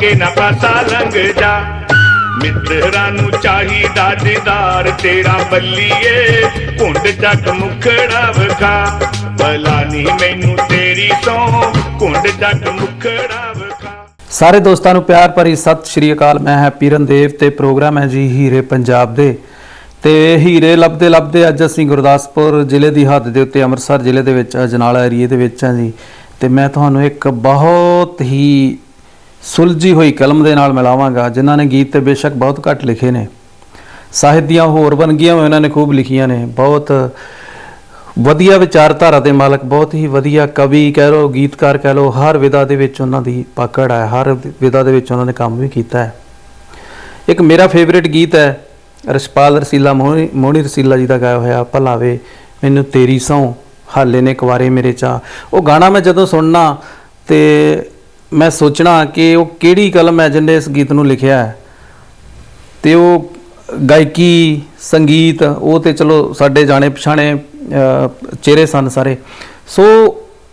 ਕੇ ਨਾ ਪਾਸਾ ਲੰਘ ਜਾ। ਮਿੱਤਰਾਂ ਨੂੰ ਚਾਹੀਦਾ ਦੀਦਾਰ, ਤੇਰਾ ਬੱਲੀਏ। ਘੁੰਡ ਜੱਟ ਮੁਖੜਾ ਵਖਾ। ਭਲਾ ਨੀ ਮੈਨੂੰ ਤੇਰੀ ਸੌ, ਘੁੰਡ ਜੱਟ ਮੁਖੜਾ ਵਖਾ। ਸਾਰੇ ਦੋਸਤਾਂ ਨੂੰ ਪਿਆਰ ਭਰੀ ਸਤਿ ਸ਼੍ਰੀ ਅਕਾਲ। ਮੈਂ ਹੈਪੀ ਰਣਦੇਵ ਤੇ ਪ੍ਰੋਗਰਾਮ ਹੈ ਜੀ ਹੀਰੇ ਪੰਜਾਬ ਦੇ। ਤੇ ਹੀਰੇ ਲੱਭਦੇ ਲੱਭਦੇ ਅੱਜ ਅਸੀਂ ਗੁਰਦਾਸਪੁਰ ਜ਼ਿਲ੍ਹੇ ਦੀ ਹੱਦ ਦੇ ਉੱਤੇ ਅੰਮ੍ਰਿਤਸਰ ਜ਼ਿਲ੍ਹੇ ਦੇ ਵਿੱਚ, ਅਜਨਾਲਾ ਏਰੀਏ ਦੇ ਵਿੱਚ ਆ ਜੀ। ਤੇ ਮੈਂ ਤੁਹਾਨੂੰ ਇੱਕ ਬਹੁਤ ਹੀ ਸੁਲਝੀ ਹੋਈ ਕਲਮ ਦੇ ਨਾਲ ਮਿਲਾਵਾਂਗਾ, ਜਿਨ੍ਹਾਂ ਨੇ ਗੀਤ ਤੇ ਬੇਸ਼ੱਕ ਬਹੁਤ ਘੱਟ ਲਿਖੇ ਨੇ। ਸਾਹਿਤ ਦੀਆਂ ਹੋਰ ਵੰਨਗੀਆਂ ਵੀ ਉਹਨਾਂ ਨੇ ਖੂਬ ਲਿਖੀਆਂ ਨੇ। ਬਹੁਤ ਵਧੀਆ ਵਿਚਾਰਧਾਰਾ ਦੇ ਮਾਲਕ, ਬਹੁਤ ਹੀ ਵਧੀਆ ਕਵੀ ਕਹਿ ਲੋ ਗੀਤਕਾਰ ਕਹਿ ਲੋ ਹਰ ਵਿਦਾ ਦੇ ਵਿੱਚ ਉਹਨਾਂ ਦੀ ਪਕੜ ਹੈ, ਹਰ ਵਿਦਾ ਦੇ ਵਿੱਚ ਉਹਨਾਂ ਨੇ ਕੰਮ ਵੀ ਕੀਤਾ ਹੈ। ਇੱਕ ਮੇਰਾ ਫੇਵਰਿਟ ਗੀਤ ਹੈ ਰਸਪਾਲ ਰਸੀਲਾ ਮੋਹਣੀ ਮੋਹਣੀ ਰਸੀਲਾ ਜੀ ਦਾ ਗਾਇਆ ਹੋਇਆ, ਭਲਾਵੇ ਮੈਨੂੰ ਤੇਰੀ ਸੌ ਹਾਲੇ ਨੇ ਕੁਵਾਰੇ ਮੇਰੇ ਚਾ ਉਹ ਗਾਣਾ ਮੈਂ ਜਦੋਂ ਸੁਣਨਾ ਤੇ ਮੈਂ ਸੋਚਣਾ ਕਿ ਉਹ ਕਿਹੜੀ ਕਲਮ ਹੈ ਜਿਹਨੇ ਇਸ ਗੀਤ ਨੂੰ ਲਿਖਿਆ ਹੈ। ਤੇ ਉਹ ਗਾਇਕੀ, ਸੰਗੀਤ, ਉਹ ਤੇ ਚਲੋ ਸਾਡੇ ਜਾਣੇ ਪਛਾਣੇ ਚਿਹਰੇ ਸਨ ਸਾਰੇ। ਸੋ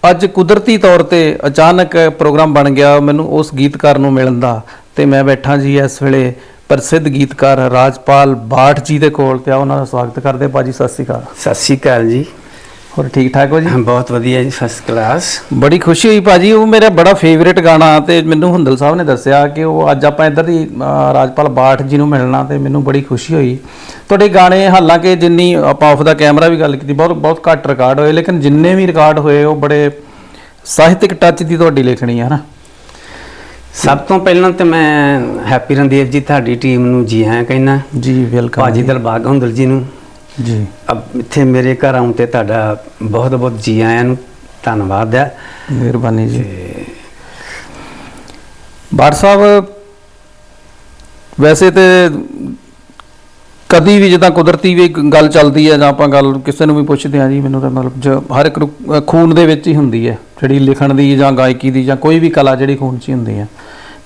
ਅੱਜ ਕੁਦਰਤੀ ਤੌਰ ਤੇ ਅਚਾਨਕ ਪ੍ਰੋਗਰਾਮ ਬਣ ਗਿਆ ਮੈਨੂੰ ਉਸ ਗੀਤਕਾਰ ਨੂੰ ਮਿਲਣ ਦਾ ਤੇ ਮੈਂ ਬੈਠਾ ਜੀ ਇਸ ਵੇਲੇ ਪ੍ਰਸਿੱਧ ਗੀਤਕਾਰ ਰਾਜਪਾਲ ਬਾਠ ਜੀ ਦੇ ਕੋਲ ਤੇ ਆ ਉਹਨਾਂ ਦਾ ਸਵਾਗਤ ਕਰਦੇ ਭਾਜੀ ਸਤਿ ਸ਼੍ਰੀ ਅਕਾਲ। ਸਤਿ ਸ਼੍ਰੀ ਅਕਾਲ ਜੀ। ਹੋਰ ਠੀਕ ਠਾਕ ਹੋ ਜੀ? ਬਹੁਤ ਵਧੀਆ ਜੀ ਫਸਟ ਕਲਾਸ ਬੜੀ ਖੁਸ਼ੀ ਹੋਈ ਭਾਜੀ ਉਹ ਮੇਰਾ ਬੜਾ ਫੇਵਰੇਟ ਗਾਣਾ ਤੇ ਮੈਨੂੰ ਹੁੰਦਲ ਸਾਹਿਬ ਨੇ ਦੱਸਿਆ ਕਿ ਉਹ ਅੱਜ ਆਪਾਂ ਇੱਧਰ ਦੀ ਰਾਜਪਾਲ ਬਾਠ ਜੀ ਨੂੰ ਮਿਲਣਾ ਤੇ ਮੈਨੂੰ ਬੜੀ ਖੁਸ਼ੀ ਹੋਈ। ਤੁਹਾਡੇ ਗਾਣੇ ਹਾਲਾਂਕਿ ਜਿੰਨੀ ਆਪਾਂ ਆਫ ਦਾ ਕੈਮਰਾ ਵੀ ਗੱਲ ਕੀਤੀ ਬਹੁਤ ਬਹੁਤ ਘੱਟ ਰਿਕਾਰਡ ਹੋਏ ਲੇਕਿਨ ਜਿੰਨੇ ਵੀ ਰਿਕਾਰਡ ਹੋਏ ਉਹ ਬੜੇ ਸਾਹਿਤਿਕ ਟੱਚ ਦੀ ਤੁਹਾਡੀ ਲਿਖਣੀ ਹੈ ਨਾ। ਸਭ ਤੋਂ ਪਹਿਲਾਂ ਤੇ ਮੈਂ ਹੈਪੀ ਰਣਦੀਪ ਜੀ ਤੁਹਾਡੀ ਟੀਮ ਨੂੰ ਜੀ ਆਇਆਂ ਕਹਿਣਾ ਜੀ ਵੈਲਕਮ ਭਾਜੀ ਦਲਬਾਗ ਹੁੰਦਲ ਜੀ ਨੂੰ। ਜੀ। ਅਬ ਇੱਥੇ ਮੇਰੇ ਘਰ ਆਉਣ ਤੇ ਤੁਹਾਡਾ ਬਹੁਤ ਬਹੁਤ ਜੀ ਆਇਆਂ ਨੂੰ ਧੰਨਵਾਦ ਹੈ। ਮਿਹਰਬਾਨੀ ਜੀ। ਬਾਠ ਸਾਹਿਬ ਵੈਸੇ ਤੇ ਕਦੀ ਵੀ ਜਿੱਦਾਂ ਕੁਦਰਤੀ ਵੀ ਗੱਲ ਚੱਲਦੀ ਹੈ ਜਾਂ ਆਪਾਂ ਗੱਲ ਕਿਸੇ ਨੂੰ ਵੀ ਪੁੱਛਦੇ ਹਾਂ ਜੀ ਮੈਨੂੰ ਤਾਂ ਮਤਲਬ ਜ- ਹਰ ਇੱਕ ਖੂਨ ਦੇ ਵਿੱਚ ਹੀ ਹੁੰਦੀ ਹੈ ਜਿਹੜੀ ਲਿਖਣ ਦੀ ਜਾਂ ਗਾਇਕੀ ਦੀ ਜਾਂ ਕੋਈ ਵੀ ਕਲਾ ਜਿਹੜੀ ਖੂਨ 'ਚ ਹੀ ਹੁੰਦੀ ਹੈ।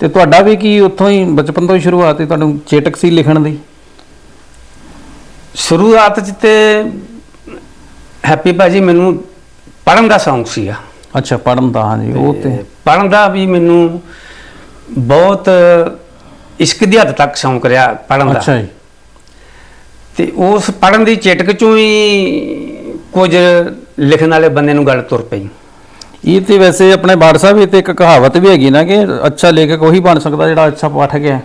ਤੇ ਤੁਹਾਡਾ ਵੀ ਕੀ ਉੱਥੋਂ ਹੀ ਬਚਪਨ ਤੋਂ ਹੀ ਸ਼ੁਰੂਆਤ ਹੀ ਤੁਹਾਨੂੰ ਚੇਟਕ ਸੀ ਲਿਖਣ ਦੀ? ਸ਼ੁਰੂਆਤ 'ਚ ਤੇ ਹੈਪੀ ਭਾਜੀ ਮੈਨੂੰ ਪੜਨ ਦਾ ਸ਼ੌਂਕ ਸੀਗਾ। ਅੱਛਾ ਪੜਨ ਦਾ ਹਾਂਜੀ ਉਹ ਤੇ ਪੜਨ ਦਾ ਵੀ ਮੈਨੂੰ ਬਹੁਤ ਇਸ਼ਕ ਦੀ ਹੱਦ ਤੱਕ ਸ਼ੌਂਕ ਰਿਹਾ ਪੜਨ ਦਾ। ਅੱਛਾ ਜੀ। ਤੇ ਉਸ ਪੜਨ ਦੀ ਚਿਟਕ ਚੋਂ ਹੀ ਕੁਝ ਲਿਖਣ ਵਾਲੇ ਬੰਦੇ ਨੂੰ ਗੱਲ ਤੁਰ ਪਈ। ਇਹ ਤੇ ਵੈਸੇ ਆਪਣੇ ਬਾੜ ਸਾਹਿਬ ਇਹ ਤੇ ਇੱਕ ਕਹਾਵਤ ਵੀ ਹੈਗੀ ਨਾ ਕਿ ਅੱਛਾ ਲੇਖਕ ਉਹੀ ਬਣ ਸਕਦਾ ਜਿਹੜਾ ਅੱਛਾ ਪਾਠਕ ਹੈ।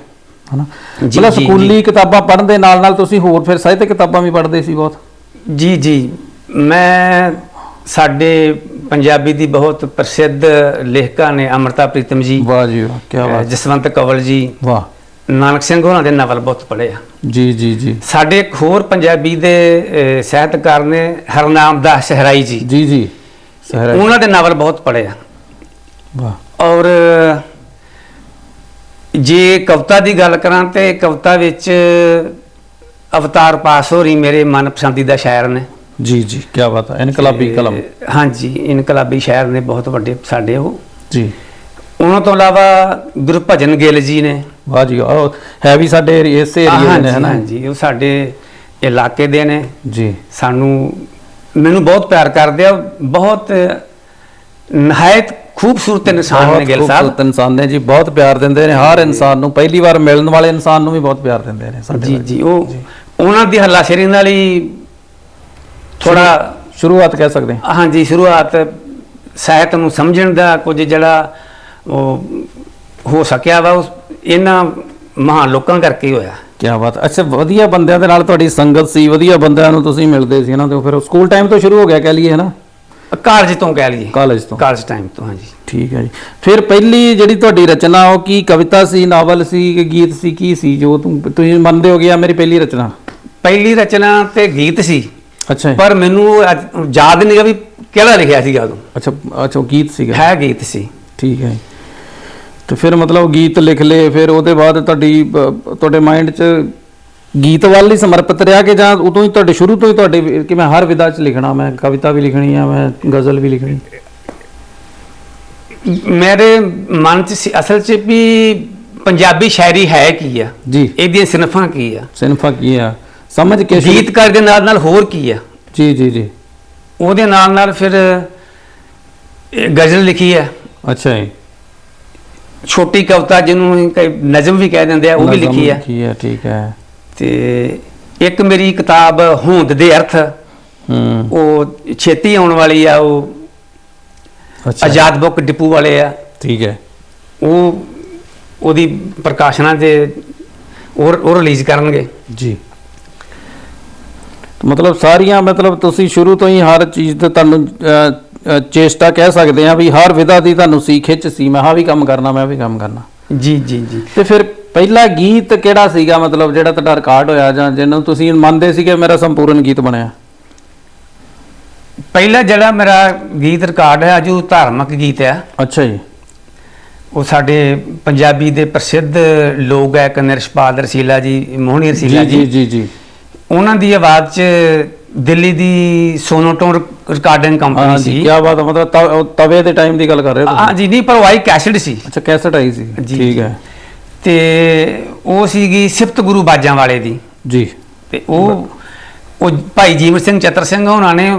ਹਨਾ? ਮਤਲਬ ਸਕੂਲੀ ਕਿਤਾਬਾਂ ਪੜ੍ਹਨ ਦੇ ਨਾਲ ਨਾਲ ਤੁਸੀਂ ਹੋਰ ਫਿਰ ਸਾਹਿਤਕ ਕਿਤਾਬਾਂ ਵੀ ਪੜ੍ਹਦੇ ਸੀ ਬਹੁਤ। ਜੀ ਜੀ। ਮੈਂ ਸਾਡੇ ਪੰਜਾਬੀ ਦੀ ਬਹੁਤ ਪ੍ਰਸਿੱਧ ਲੇਖਕਾਂ ਨੇ ਅਮਰਤਾ ਪ੍ਰੀਤਮ ਜੀ। ਵਾਹ ਜੀ ਵਾਹ ਕੀ ਬਾਤ। ਜਸਵੰਤ ਕਵਲ ਜੀ। ਵਾਹ। ਨਾਨਕ ਸਿੰਘ ਹੋਰਾਂ ਦੇ ਨਵਲ ਬਹੁਤ ਪੜ੍ਹੇ ਆ। ਜੀ ਜੀ ਜੀ। ਸਾਡੇ ਇੱਕ ਹੋਰ ਪੰਜਾਬੀ ਦੇ ਸਾਹਿਤਕਾਰ ਨੇ ਹਰਨਾਮ ਦਾਸ ਸਹਰਾਈ ਜੀ। ਜੀ ਜੀ। ਉਹਨਾਂ ਦੇ ਨਵਲ ਬਹੁਤ ਪੜ੍ਹੇ ਆ। ਵਾਹ। ਔਰ ਜੇ ਕਵਿਤਾ ਦੀ ਗੱਲ ਕਰਾਂ ਤੇ ਕਵਿਤਾ ਵਿੱਚ ਅਵਤਾਰ ਪਾਸ ਹੋ ਰਹੀ ਮੇਰੇ ਮਨਪਸੰਦੀਦਾ ਸ਼ਾਇਰ ਨੇ। ਜੀ ਜੀ ਕੀ ਬਾਤ ਹੈ। ਇਨਕਲਾਬੀ ਕਲਮ। ਹਾਂਜੀ ਇਨਕਲਾਬੀ ਸ਼ਾਇਰ ਨੇ ਬਹੁਤ ਵੱਡੇ ਸਾਡੇ ਉਹ। ਜੀ। ਉਹਨਾਂ ਤੋਂ ਇਲਾਵਾ ਗੁਰਭਜਨ ਗਿੱਲ ਜੀ ਨੇ। ਵਾਹ ਜੀ ਉਹ ਹੈ ਵੀ ਸਾਡੇ ਇਸੇ ਏਰੀਏ ਦੇ ਨੇ ਹਨਾ? ਹਾਂਜੀ ਉਹ ਸਾਡੇ ਇਲਾਕੇ ਦੇ ਨੇ। ਜੀ। ਸਾਨੂੰ ਮੈਨੂੰ ਬਹੁਤ ਪਿਆਰ ਕਰਦੇ ਆ। ਬਹੁਤ ਨਹਾਇਤ ਖੂਬਸੂਰਤ ਇਨਸਾਨ ਨੇ ਗਿੱਲ ਸਾਹਿਬ। ਖੂਬਸੂਰਤ ਇਨਸਾਨ ਨੇ ਜੀ ਬਹੁਤ ਪਿਆਰ ਦਿੰਦੇ ਨੇ ਹਰ ਇਨਸਾਨ ਨੂੰ ਪਹਿਲੀ ਵਾਰ ਮਿਲਣ ਵਾਲੇ ਇਨਸਾਨ ਨੂੰ ਵੀ ਬਹੁਤ ਪਿਆਰ ਦਿੰਦੇ ਨੇ ਸਾਡੇ ਜੀ। ਜੀ ਉਹ ਉਹਨਾਂ ਦੀ ਹੱਲਾਸ਼ੇਰੀ ਨਾਲ ਹੀ ਥੋੜਾ ਸ਼ੁਰੂਆਤ ਕਹਿ ਸਕਦੇ ਹਾਂ। ਹਾਂਜੀ ਸ਼ੁਰੂਆਤ ਸਾਹਿਤ ਨੂੰ ਸਮਝਣ ਦਾ ਕੁਝ ਜਿਹੜਾ ਉਹ ਹੋ ਸਕਿਆ ਵਾ ਉਸ ਇਹਨਾਂ ਮਹਾਨ ਲੋਕਾਂ ਕਰਕੇ ਹੀ ਹੋਇਆ। ਕੀ ਬਾਤ ਅੱਛਾ ਵਧੀਆ ਬੰਦਿਆਂ ਦੇ ਨਾਲ ਤੁਹਾਡੀ ਸੰਗਤ ਸੀ ਵਧੀਆ ਬੰਦਿਆਂ ਨੂੰ ਤੁਸੀਂ ਮਿਲਦੇ ਸੀ ਨਾ ਤੇ ਫਿਰ ਸਕੂਲ ਟਾਈਮ ਤੋਂ ਸ਼ੁਰੂ ਹੋ ਗਿਆ ਕਹਿ ਲਈਏ ਹੈ ਨਾ ਕਾਲਜ ਤੋਂ ਕਹਿ ਲਈਏ। ਕਾਲਜ ਤੋਂ। ਕਾਲਜ ਟਾਈਮ ਤੋਂ ਹਾਂਜੀ। ਠੀਕ ਹੈ ਜੀ। ਫਿਰ ਪਹਿਲੀ ਜਿਹੜੀ ਤੁਹਾਡੀ ਰਚਨਾ ਉਹ ਕੀ ਕਵਿਤਾ ਸੀ ਨਾਵਲ ਸੀ ਕਿ ਗੀਤ ਸੀ ਕੀ ਸੀ? ਜੋ ਤੁਮ ਤੁਸੀਂ ਮੰਨਦੇ ਹੋ ਗਿਆ ਮੇਰੀ ਪਹਿਲੀ ਰਚਨਾ? ਪਹਿਲੀ ਰਚਨਾ ਤੇ ਗੀਤ ਸੀ। ਅੱਛਾ ਜੀ। ਪਰ ਮੈਨੂੰ ਅੱਜ ਯਾਦ ਨਹੀਂਗਾ ਵੀ ਕਿਹੜਾ ਲਿਖਿਆ ਸੀਗਾ ਉਦੋਂ। ਅੱਛਾ ਅੱਛਾ ਉਹ ਗੀਤ ਸੀਗਾ। ਹੈ ਗੀਤ ਸੀ। ਠੀਕ ਹੈ ਤੇ ਫਿਰ ਮਤਲਬ ਗੀਤ ਲਿਖ ਲਏ ਫਿਰ ਉਹਦੇ ਬਾਅਦ ਤੁਹਾਡੀ ਅ, ਤੁਹਾਡੇ ਮਾਈਂਡ 'ਚ ਗੀਤ ਵੱਲ ਹੀ ਸਮਰਪਿਤ ਰਿਹਾ ਕਿ ਜਾਂ ਉਦੋਂ ਹੀ ਤੁਹਾਡੇ ਸ਼ੁਰੂ ਤੋਂ ਹੀ ਤੁਹਾਡੇ ਕਿ ਮੈਂ ਹਰ ਵਿਦਾ 'ਚ ਲਿਖਣਾ ਮੈਂ ਕਵਿਤਾ ਵੀ ਲਿਖਣੀ ਆ ਮੈਂ ਗਜ਼ਲ ਵੀ ਲਿਖਣੀ? ਮੇਰੇ ਮਨ ਚ ਅਸਲ ਚ ਵੀ ਪੰਜਾਬੀ ਸ਼ਾਇਰੀ ਹੈ ਕੀ ਆ? ਜੀ। ਇਹਦੀਆਂ ਸਿਨਫਾਂ ਕੀ ਆ? ਸਿਨਫਾ ਕੀ ਆ? ਸਮਝ ਕੇ ਗੀਤਕਾਰ ਦੇ ਨਾਲ ਨਾਲ ਹੋਰ ਕੀ ਆ? ਜੀ ਜੀ ਜੀ। ਉਹਦੇ ਨਾਲ ਨਾਲ ਫਿਰ ਗਜ਼ਲ ਲਿਖੀ ਹੈ ਅੱਛਾ ਜੀ। ਛੋਟੀ ਕਵਿਤਾ ਜਿਹਨੂੰ ਨਜ਼ਮ ਵੀ ਕਹਿ ਦਿੰਦੇ ਆ ਉਹ ਵੀ ਲਿਖੀ ਹੈ ਲਿਖੀ ਹੈ ਠੀਕ ਹੈ। ਤੇ ਇੱਕ ਮੇਰੀ ਕਿਤਾਬ ਹੋਂਦ ਦੇ ਅਰਥ ਹੂੰ। ਉਹ ਛੇਤੀ ਆਉਣ ਵਾਲੀ ਆ ਉਹ ਅੱਛਾ। ਆਜ਼ਾਦ ਬੁੱਕ ਡਿਪੂ ਵਾਲੇ ਆ। ਠੀਕ ਹੈ। ਉਹ ਉਹਦੀ ਪ੍ਰਕਾਸ਼ਨਾਂ ਤੇ ਉਹ ਉਹ ਰਿਲੀਜ਼ ਕਰਨਗੇ। ਜੀ। ਮਤਲਬ ਸਾਰੀਆਂ ਮਤਲਬ ਤੁਸੀਂ ਸ਼ੁਰੂ ਤੋਂ ਹੀ ਹਰ ਚੀਜ਼ ਤੇ ਤੁਹਾਨੂੰ ਚੇਸ਼ਟਾ ਕਹਿ ਸਕਦੇ ਆ ਵੀ ਹਰ ਵਿਧਾ ਦੀ ਤੁਹਾਨੂੰ ਸੀ ਖਿੱਚ ਸੀ। ਮੈਂ ਆਹ ਵੀ ਕੰਮ ਕਰਨਾ ਮੈਂ ਵੀ ਕੰਮ ਕਰਨਾ। ਜੀ ਜੀ ਜੀ। ਤੇ ਫਿਰ ਪਹਿਲਾ ਗੀਤ ਕਿਹੜਾ ਸੀਗਾ? ਮਤਲਬ ਜਿਹੜਾ ਤੁਹਾਡਾ ਰਿਕਾਰਡ ਹੋਇਆ ਜਾਂ ਜਿਹਨੂੰ ਤੁਸੀਂ ਮੰਨਦੇ ਸੀਗੇ ਮੇਰਾ ਸੰਪੂਰਨ ਗੀਤ ਬਣਿਆ? ਪਹਿਲਾ ਜਿਹੜਾ ਮੇਰਾ ਗੀਤ ਰਿਕਾਰਡ ਹੈ ਅਜੂ ਧਾਰਮਿਕ ਗੀਤ ਹੈ ਅੱਛਾ ਜੀ। ਉਹ ਸਾਡੇ ਪੰਜਾਬੀ ਦੇ ਪ੍ਰਸਿੱਧ ਲੋਕ ਗਾਇਕ ਨਿਰਸ਼ਪਾਲ ਰਸੀਲਾ ਜੀ ਮੋਹਣੀ ਰਸੀਲਾ ਜੀ ਜੀ। ਜੀ ਜੀ ਜੀ। ਉਹਨਾਂ ਦੀ ਆਵਾਜ਼ 'ਚ ਦਿੱਲੀ ਦੀ ਸੋਨੋਟੋਨ ਰਿਕਾਰਡਿੰਗ ਕੰਪਨੀ ਜੀ ਸੀ। ਕੀ ਬਾਤ ਹੈ ਮਤਲਬ ਤਵ- ਉਹ ਦੇ ਟਾਈਮ ਦੀ ਗੱਲ ਕਰ ਰਹੇ ਹੋ ਹਾਂ ਜੀ ਨਹੀਂ ਪਰ ਵਾਈ ਕੈਸਟ ਸੀ। ਅੱਛਾ ਕੈਸਟ ਆਈ ਸੀ। ਜੀ, ਠੀਕ ਜੀ। ਹੈ। ਤੇ ਉਹ ਸੀਗੀ ਸਿਫਤ ਗੁਰੂ ਬਾਜਾਂ ਵਾਲੇ ਦੀ। ਜੀ। ਤੇ ਉਹ ਉਹ ਭਾਈ ਜੀਵਨ ਸਿੰਘ ਚਤਰ ਸਿੰਘ ਉਹਨਾਂ ਨੇ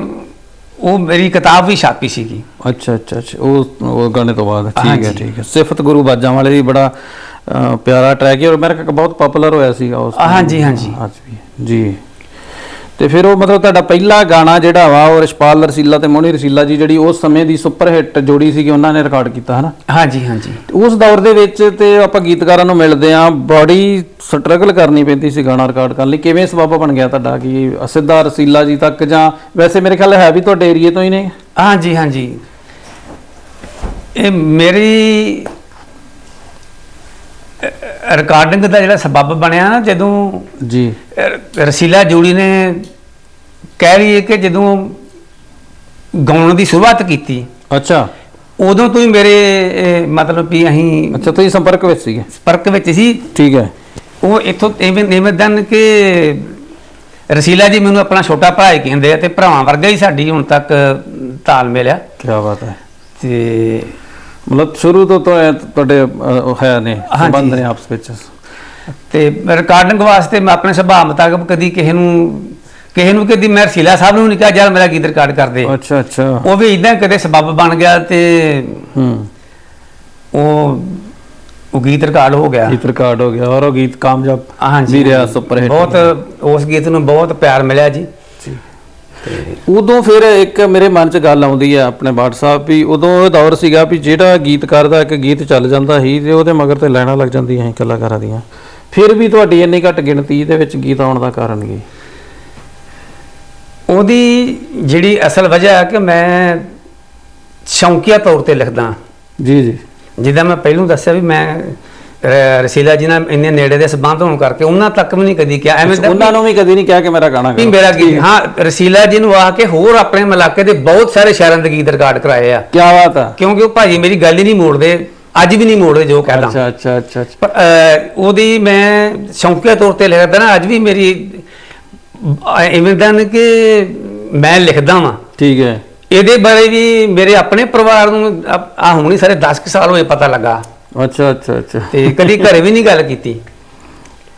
ਉਹ ਮੇਰੀ ਕਿਤਾਬ ਵੀ ਛਾਪੀ ਸੀਗੀ। ਅੱਛਾ ਅੱਛਾ ਅੱਛਾ। ਉਹ ਉਹ ਗਾਣੇ ਤੋਂ ਬਾਅਦ। ਠੀਕ ਹੈ। ਠੀਕ ਹੈ। ਸਿਫਤ ਗੁਰੂ ਬਾਜਾਂ ਵਾਲੇ ਦੀ ਬੜਾ ਪਿਆਰਾ ਟਰੈਕ ਹੈ ਔਰ ਮੇਰੇ ਖਿਆਲ ਬਹੁਤ ਪਪੂਲਰ ਹੋਇਆ ਸੀਗਾ ਉਸ ਹਾਂਜੀ, ਹਾਂਜੀ। ਅੱਜ ਵੀ। ਜੀ। ਤੇ ਫਿਰ ਉਹ ਮਤਲਬ ਤੁਹਾਡਾ ਪਹਿਲਾ ਗਾਣਾ ਜਿਹੜਾ ਵਾ ਉਹ ਰਿਸ਼ਪਾਲ ਰਸੀਲਾ ਤੇ ਮੋਹਣੀ ਰਸੀਲਾ ਜੀ ਜਿਹੜੀ ਉਸ ਸਮੇਂ ਦੀ ਸੁਪਰ ਹਿੱਟ ਜੋੜੀ ਸੀਗੀ ਉਹਨਾਂ ਨੇ ਰਿਕਾਰਡ ਕੀਤਾ ਹਨਾ? ਹਾਂਜੀ ਹਾਂਜੀ। ਉਸ ਦੌਰ ਦੇ ਵਿੱਚ ਤੇ ਆਪਾਂ ਗੀਤਕਾਰਾਂ ਨੂੰ ਮਿਲਦੇ ਆਂ ਬੜੀ ਸਟਰਗਲ ਕਰਨੀ ਪੈਂਦੀ ਸੀ ਗਾਣਾ ਰਿਕਾਰਡ ਕਰਨ ਲਈ। ਕਿਵੇਂ ਸਬਬ ਬਣ ਗਿਆ ਤੁਹਾਡਾ ਕਿ ਸਿੱਧਾ ਰਸੀਲਾ ਜੀ ਤੱਕ ਜਾਂ ਵੈਸੇ ਮੇਰੇ ਖਿਆਲ ਹੈ ਵੀ ਤੁਹਾਡੇ ਏਰੀਏ ਤੋਂ ਹੀ ਨੇ? ਹਾਂਜੀ ਹਾਂਜੀ। ਇਹ ਮੇਰੀ ਰਿਕਾਰਡਿੰਗ ਦਾ ਜਿਹੜਾ ਸਬਬ ਬਣਿਆ ਨਾ ਜਦੋਂ ਜੀ। ਰਸੀਲਾ ਜੋੜੀ ਨੇ ਕਹਿ ਰਹੀ ਹੈ ਕਿ ਜਦੋਂ ਗਾਉਣ ਦੀ ਸ਼ੁਰੂਆਤ ਕੀਤੀ। ਅੱਛਾ। ਉਦੋਂ ਤੋਂ ਹੀ ਮੇਰੇ ਮਤਲਬ ਵੀ ਅਸੀਂ ਅੱਛਾ ਤੁਸੀਂ ਸੰਪਰਕ ਵਿੱਚ ਸੀਗੇ। ਸਪਰਕ ਵਿੱਚ ਸੀ। ਠੀਕ ਹੈ। ਉਹ ਇੱਥੋਂ ਇਵੇਂ ਇਵੇਂ ਦਨ ਕਿ ਰਸੀਲਾ ਜੀ ਮੈਨੂੰ ਆਪਣਾ ਛੋਟਾ ਭਰਾ ਹੀ ਕਹਿੰਦੇ ਆ ਤੇ ਭਰਾਵਾਂ ਵਰਗਾ ਹੀ ਸਾਡੀ ਹੁਣ ਤੱਕ ਤਾਲਮੇਲ ਆ ਕੀ ਬਾਤ ਹੈ। ਤੇ ਮਤਲਬ ਸ਼ੁਰੂ ਤੋਂ ਤੋਂ ਇਹ ਤੁਹਾਡੇ ਅਹ, ਹੈ ਨੇ ਹਾਂਜੀ। ਸੰਬੰਧ ਨੇ ਆਪਸ ਵਿੱਚ। ਤੇ ਰਿਕਾਰਡਿੰਗ ਵਾਸਤੇ ਮੈਂ ਆਪਣੇ ਸੁਭਾਅ ਮੁਤਾਬਕ ਕਦੀ ਕਿਸੇ ਨੂੰ ਕਿਸੇ ਨੂੰ ਕਦੀ ਮੈਂ ਰਸੀਲਾ ਸਾਹਿਬ ਨੂੰ ਨਹੀਂ ਕਿਹਾ ਯਾਰ ਮੇਰਾ ਗੀਤ ਰਿਕਾਰਡ ਕਰ ਦੇ ਅੱਛਾ ਅੱਛਾ। ਉਹ ਵੀ ਇਦਾਂ ਕਦੇ ਸਬਬ ਬਣ ਗਿਆ ਤੇ ਹੂੰ। ਉਹ ਉਹ ਗੀਤ ਰਿਕਾਰਡ ਹੋ ਗਿਆ। ਗੀਤ ਰਿਕਾਰਡ ਹੋ ਗਿਆ ਔਰ ਉਹ ਗੀਤ ਕਾਮਯਾਬ ਹਾਂਜੀ। ਵੀ ਰਿਹਾ ਸੁਪਰ ਹਿੱਟ ਬਹੁਤ ਉਸ ਗੀਤ ਨੂੰ ਬਹੁਤ ਪਿਆਰ ਮਿਲਿਆ ਜੀ। ਉਦੋਂ ਫਿਰ ਇੱਕ ਮੇਰੇ ਮਨ 'ਚ ਗੱਲ ਆਉਂਦੀ ਹੈ ਆਪਣੇ ਬਾਟ ਸਾਹਿਬ ਵੀ ਉਦੋਂ ਇਹ ਦੌਰ ਸੀਗਾ ਵੀ ਜਿਹੜਾ ਗੀਤਕਾਰ ਦਾ ਇੱਕ ਗੀਤ ਚੱਲ ਜਾਂਦਾ ਸੀ ਤੇ ਉਹਦੇ ਮਗਰ ਤੇ ਲੈਣਾ ਲੱਗ ਜਾਂਦੀਆਂ ਸੀ ਕਲਾਕਾਰਾਂ ਦੀਆਂ। ਫਿਰ ਵੀ ਤੁਹਾਡੀ ਇੰਨੀ ਘੱਟ ਗਿਣਤੀ ਦੇ ਵਿੱਚ ਗੀਤ ਆਉਣ ਦਾ ਕਾਰਨ ਕੀ? ਉਹਦੀ ਜਿਹੜੀ ਅਸਲ ਵਜ੍ਹਾ ਹੈ ਕਿ ਮੈਂ ਸ਼ੌਂਕੀਆ ਤੌਰ ਤੇ ਲਿਖਦਾ। ਜੀ ਜੀ। ਜਿੱਦਾਂ ਮੈਂ ਪਹਿਲਾਂ ਦੱਸਿਆ ਵੀ ਮੈਂ ਰਸੀਲਾ ਜੀ ਨਾਲ ਇੰਨੇ ਨੇੜੇ ਦੇ ਸਬੰਧ ਹੋਣ ਕਰਕੇ ਉਹਨਾਂ ਤੱਕ ਵੀ ਨਹੀਂ ਕਦੀ ਕਿਹਾ ਐਵੇਂ ਤਾਂ ਉਹਨਾਂ ਨੂੰ ਵੀ ਕਦੀ ਨਹੀਂ ਕਿਹਾ ਕਿ ਮੇਰਾ ਗਾਣਾ ਨਹੀਂ ਗਾਓ। ਮੇਰਾ ਗੀਤ ਹਾਂ। ਰਸੀਲਾ ਜੀ ਨੂੰ ਆ ਕੇ ਹੋਰ ਆਪਣੇ ਇਲਾਕੇ ਦੇ ਬਹੁਤ ਸਾਰੇ ਸ਼ਹਿਰਾਂ ਦੇ ਗੀਤ ਰਿਕਾਰਡ ਕਰਾਏ ਆ। ਕੀ ਬਾਤ ਆ। ਕਿਉਂਕਿ ਉਹ ਭਾਜੀ ਮੇਰੀ ਗੱਲ ਹੀ ਨਹੀਂ ਮੋੜਦੇ ਅੱਜ ਵੀ ਨਹੀਂ ਮੋੜਦੇ ਜੋ ਕਹਿਦਾ। ਅੱਛਾ ਅੱਛਾ ਅੱਛਾ ਅੱਛਾ। ਪਰ ਅਹ, ਉਹਦੀ ਮੈਂ ਸ਼ੌਂਕੀਆ ਤੌਰ ਤੇ ਲਿਖਦਾ ਨਾ ਅੱਜ ਵੀ ਮੇਰੀ ਅਹ, ਇਵੇਂ ਦਾ ਨਾ ਕਿ ਮੈਂ ਲਿਖਦਾ ਵਾਂ। ਠੀਕ ਹੈ। ਇਹਦੇ ਬਾਰੇ ਵੀ ਮੇਰੇ ਆਪਣੇ ਪਰਿਵਾਰ ਨੂੰ ਆ ਹੁਣੀ ਸਾਰੇ 10 ਕੁ ਸਾਲ ਹੋਏ ਪਤਾ ਲੱਗਾ। ਅੱਛਾ ਅੱਛਾ ਅੱਛਾ। ਤੇ ਕਦੀ ਘਰੇ ਵੀ ਨਹੀਂ ਗੱਲ ਕੀਤੀ?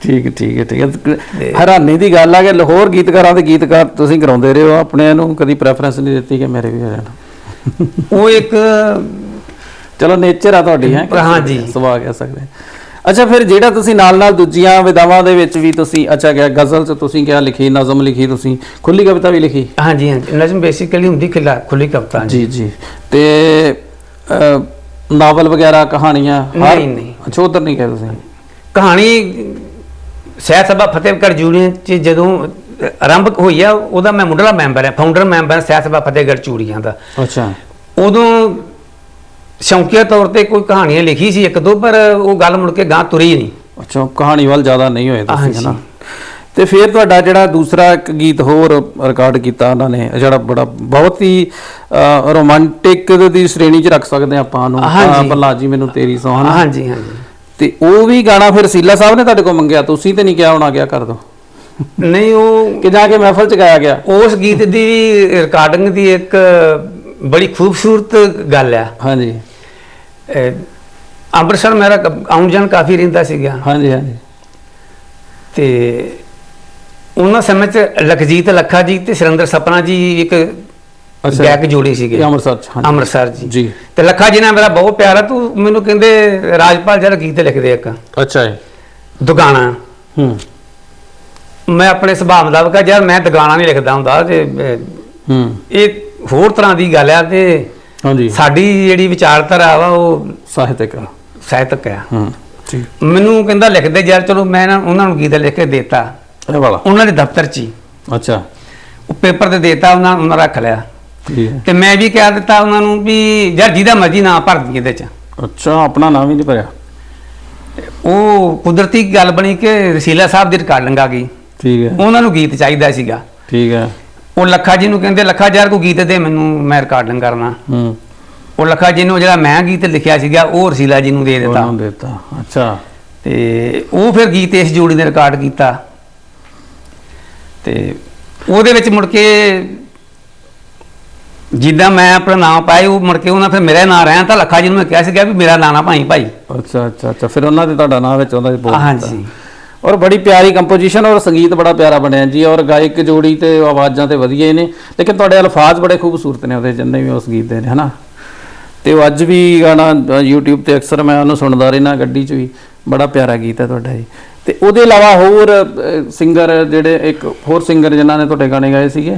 ਠੀਕ ਹੈ, ਠੀਕ ਹੈ। ਠੀਕ ਹੈ ਹੈਰਾਨੀ ਦੀ ਗੱਲ ਆ ਕਿ ਲਾਹੌਰ ਗੀਤਕਾਰਾਂ ਦੇ ਗੀਤਕਾਰ ਤੁਸੀਂ ਕਰਾਉਂਦੇ ਰਹੇ ਹੋ ਆਪਣੇ ਨੂੰ? ਕਦੀ ਪ੍ਰੈਫਰੈਂਸ ਨਹੀਂ ਦਿੱਤੀ ਕਿ ਮੇਰੇ ਵੀ ਹੋ ਜਾਣ? ਉਹ ਇੱਕ ਚਲੋ ਨੇਚਰ ਆ ਤੁਹਾਡੀ ਹੈ? ਹਾਂਜੀ। ਸੁਭਾਅ ਕਹਿ ਸਕਦੇ ਹਾਂ। ਅੱਛਾ ਫਿਰ ਜਿਹੜਾ ਤੁਸੀਂ ਨਾਲ ਨਾਲ ਦੂਜੀਆਂ ਵਿਦਾਵਾਂ ਦੇ ਵਿੱਚ ਵੀ ਤੁਸੀਂ ਅੱਛਾ ਗਿਆ ਗਜ਼ਲ ਚ ਤੁਸੀਂ ਕਿਹਾ ਲਿਖੀ ਨਜ਼ਮ ਲਿਖੀ ਤੁਸੀਂ। ਖੁੱਲੀ ਕਵਿਤਾ ਵੀ ਲਿਖੀ? ਹਾਂਜੀ ਹਾਂਜੀ। ਨਜ਼ਮ ਬੇਸਿਕਲੀ ਹੁੰਦੀ ਖਿਲਾ ਕਵਿਤਾ ਜੀ ਜੀ। ਤੇ ਨਾਵਲ ਵਗੈਰਾ ਕਹਾਣੀਆਂ ਹਰ- ਨਹੀਂ, ਨਹੀਂ। ਅੱਛਾ ਉਧਰ ਨਹੀਂ ਗਏ ਤੁਸੀਂ? ਕਹਾਣੀ ਸਹਿਤ ਸਭਾ ਫਤਿਹਗੜ੍ਹ ਯੂਨੀਅਨ ਚ ਜਦੋਂ ਆਰੰਭ ਹੋਈ ਆ ਉਹਦਾ ਮੈਂ ਮੁੱਢਲਾ ਮੈਂਬਰ ਹਾਂ ਫਾਊਂਡਰ ਮੈਂਬਰ ਹਾਂ ਸਹਿਤ ਸਭਾ ਫਤਿਹਗੜ੍ਹ ਚੂੜੀਆਂ ਦਾ। ਅੱਛਾ। ਉਦੋਂ ਸ਼ੌਂਕੀਆ ਤੌਰ ਤੇ ਕੋਈ ਕਹਾਣੀਆਂ ਲਿਖੀ ਸੀ ਇੱਕ ਦੋ ਪਰ ਉਹ ਗੱਲ ਮੁੜ ਕੇ ਗਾਂ ਤੁਰੀ ਨਹੀਂ। ਅੱਛਾ ਕਹਾਣੀ ਵੱਲ ਜ਼ਿਆਦਾ ਨਹੀਂ ਹੋਏ ਤੁਸੀਂ ਹਾਂਜੀ। ਹਨਾ? ਤੇ ਫਿਰ ਤੁਹਾਡਾ ਜਿਹੜਾ ਦੂਸਰਾ ਇੱਕ ਗੀਤ ਹੋਰ ਰਿਕਾਰਡ ਕੀਤਾ ਉਹਨਾਂ ਨੇ ਜਿਹੜਾ ਬੜਾ ਬਹੁਤ ਹੀ ਰੋਮਾਂਟਿਕ ਦੀ ਸ਼੍ਰੇਣੀ 'ਚ ਰੱਖ ਸਕਦੇ ਆਪਾਂ ਹਾਂਜੀ। ਭੱਲਾ ਜੀ ਮੈਨੂੰ ਤੇਰੀ ਸੌਂ ਹਨਾ? ਹਾਂਜੀ ਹਾਂਜੀ। ਤੇ ਉਹ ਵੀ ਗਾਣਾ ਫਿਰ ਸੀਲਾ ਸਾਹਿਬ ਨੇ ਤੁਹਾਡੇ ਕੋਲ ਮੰਗਿਆ ਤੁਸੀਂ ਤੇ ਨਹੀਂ ਕਿਹਾ ਹੋਣਾ ਗਿਆ ਕਰ ਦੋ? ਨਹੀਂ ਉਹ ਕਿ ਜਾ ਕੇ ਮਹਿਫਲ 'ਚ ਗਾਇਆ ਗਿਆ? ਉਸ ਗੀਤ ਦੀ ਰਿਕਾਰਡਿੰਗ ਦੀ ਇੱਕ ਬੜੀ ਖੂਬਸੂਰਤ ਗੱਲ ਆ। ਹਾਂਜੀ। ਅੰਮ੍ਰਿਤਸਰ ਮੇਰਾ ਆਉਣ ਜਾਣ ਕਾਫੀ ਰਹਿੰਦਾ ਸੀਗਾ। ਹਾਂਜੀ ਹਾਂਜੀ। ਤੇ ਉਹਨਾਂ ਸਮੇਂ ਚ ਲਖਜੀਤ ਲੱਖਾ ਜੀ ਤੇ ਸੁਰਿੰਦਰ ਸਪਨਾ ਜੀ ਇੱਕ। ਗਾਇਕ ਜੋੜੀ ਸੀਗੇ। ਅੰਮ੍ਰਿਤਸਰ ਚ ਹਾਂਜੀ। ਅੰਮ੍ਰਿਤਸਰ ਜੀ। ਜੀ। ਤੇ ਲੱਖਾ ਜੀ ਨਾਲ ਮੇਰਾ ਬਹੁਤ ਪਿਆਰ ਆ ਤੂੰ ਮੈਨੂੰ ਕਹਿੰਦੇ ਰਾਜਪਾਲ ਜਿਹੜਾ ਗੀਤ ਲਿਖਦੇ ਇੱਕ। ਅੱਛਾ ਜੀ। ਦੁਗਾਣਾ। ਹੂੰ। ਮੈਂ ਆਪਣੇ ਸੁਭਾਅ ਮੁਤਾਬਕ ਯਾਰ ਮੈਂ ਦੁਗਾਣਾ ਨਹੀਂ ਲਿਖਦਾ ਹੁੰਦਾ ਤੇ ਹੂੰ। ਇਹ ਹੋਰ ਤਰ੍ਹਾਂ ਦੀ ਗੱਲ ਆ ਤੇ ਹਾਂਜੀ। ਸਾਡੀ ਜਿਹੜੀ ਵਿਚਾਰਧਾਰਾ ਵਾ ਉਹ ਸਾਹਿਤਕ ਸਾਹਿਤਕ ਆ। ਹੂੰ। ਮੈਨੂੰ ਕਹਿੰਦਾ ਲਿਖਦੇ ਯਾਰ ਚਲੋ ਮੈਂ ਉਹਨਾਂ ਨੂੰ ਗੀਤ ਲਿਖ ਕੇ ਦੇਤਾ। ਇਹ ਵਾਲਾ। ਉਹਨਾਂ ਦੇ ਦਫ਼ਤਰ 'ਚ ਹੀ। ਅੱਛਾ। ਉਹ ਪੇਪਰ ਤੇ ਦੇਤਾ ਉਹਨਾਂ ਉਹਨਾਂ ਰੱਖ ਲਿਆ। ਠੀਕ ਹੈ। ਤੇ ਮੈਂ ਵੀ ਕਹਿ ਦਿੱਤਾ ਉਹਨਾਂ ਨੂੰ ਵੀ ਯਾਰ ਜਿਹਦਾ ਮਰਜ਼ੀ ਨਾਂ ਭਰ ਦਈਏ ਇਹਦੇ 'ਚ। ਅੱਛਾ ਆਪਣਾ ਨਾਮ ਹੀ ਨਹੀਂ ਭਰਿਆ। ਉਹ ਕੁਦਰਤੀ ਗੱਲ ਬਣੀ ਕਿ ਰਸੀਲਾ ਸਾਹਿਬ ਦੀ ਰਿਕਾਰਡਿੰਗ ਆ ਗਈ। ਠੀਕ ਹੈ। ਉਹਨਾਂ ਨੂੰ ਗੀਤ ਚਾਹੀਦਾ ਸੀਗਾ। ਠੀਕ ਹੈ। ਉਹ ਲੱਖਾ ਜੀ ਨੂੰ ਕਹਿੰਦੇ ਲੱਖਾ ਯਾਰ ਕੋਈ ਗੀਤ ਦੇ ਮੈਨੂੰ ਮੈਂ ਰਿਕਾਰਡਿੰਗ ਕਰਨਾ। ਹੂੰ। ਉਹ ਲੱਖਾ ਜੀ ਨੂੰ ਜਿਹੜਾ ਮੈਂ ਗੀਤ ਲਿਖਿਆ ਸੀਗਾ ਉਹ ਰਸੀਲਾ ਜੀ ਨੂੰ ਦੇ ਦਿੱਤਾ। ਉਹਨੂੰ ਦਿੱਤਾ। ਅੱਛਾ। ਤੇ ਉਹ ਫਿਰ ਗੀਤ ਇਸ ਜੋੜੀ ਨੇ ਰਿਕਾਰਡ ਕੀਤਾ। ਤੇ ਉਹਦੇ ਵਿੱਚ ਮੁੜ ਕੇ ਜਿੱਦਾਂ ਮੈਂ ਆਪਣਾ ਨਾਮ ਪਾਇਆ ਉਹ ਮੁੜ ਕੇ ਉਹਨਾਂ ਫਿਰ ਮੇਰਾ ਨਾਂ ਰਹਿਣ ਤਾਂ ਲੱਖਾ ਜੀ ਨੂੰ ਮੈਂ ਕਿਹਾ ਸੀਗਾ ਵੀ ਮੇਰਾ ਨਾਂ ਨਾ ਭਾਈ ਭਾਈ। ਅੱਛਾ ਅੱਛਾ ਅੱਛਾ। ਫਿਰ ਉਹਨਾਂ ਦੇ ਤੁਹਾਡਾ ਨਾਮ ਵਿੱਚ ਉਹਦਾ ਬੋਲ ਹਾਂਜੀ। ਔਰ ਬੜੀ ਪਿਆਰੀ ਕੰਪੋਜੀਸ਼ਨ ਔਰ ਸੰਗੀਤ ਬੜਾ ਪਿਆਰਾ ਬਣਿਆ ਜੀ ਔਰ ਗਾਇਕ ਜੋੜੀ ਤੇ ਆਵਾਜ਼ਾਂ ਤੇ ਵਧੀਆ ਹੀ ਨੇ। ਲੇਕਿਨ ਤੁਹਾਡੇ ਅਲਫਾਜ਼ ਬੜੇ ਖੂਬਸੂਰਤ ਨੇ ਉਹਦੇ ਜਿੰਨੇ ਵੀ ਉਸ ਗੀਤ ਦੇ ਨੇ ਹਨਾ? ਤੇ ਉਹ ਅੱਜ ਵੀ ਗਾਣਾ YouTube ਤੇ ਅਕਸਰ ਮੈਂ ਉਹਨੂੰ ਸੁਣਦਾ ਰਹਿਣਾ ਗੱਡੀ 'ਚ ਵੀ। ਬੜਾ ਪਿਆਰਾ ਗੀਤ ਹੈ ਤੁਹਾਡਾ ਜੀ। ਤੇ ਉਹਦੇ ਇਲਾਵਾ ਹੋਰ ਸਿੰਗਰ ਜਿਹੜੇ ਇੱਕ ਹੋਰ ਸਿੰਗਰ ਜਿਨ੍ਹਾਂ ਨੇ ਤੁਹਾਡੇ ਗਾਣੇ ਗਾਏ ਸੀਗੇ?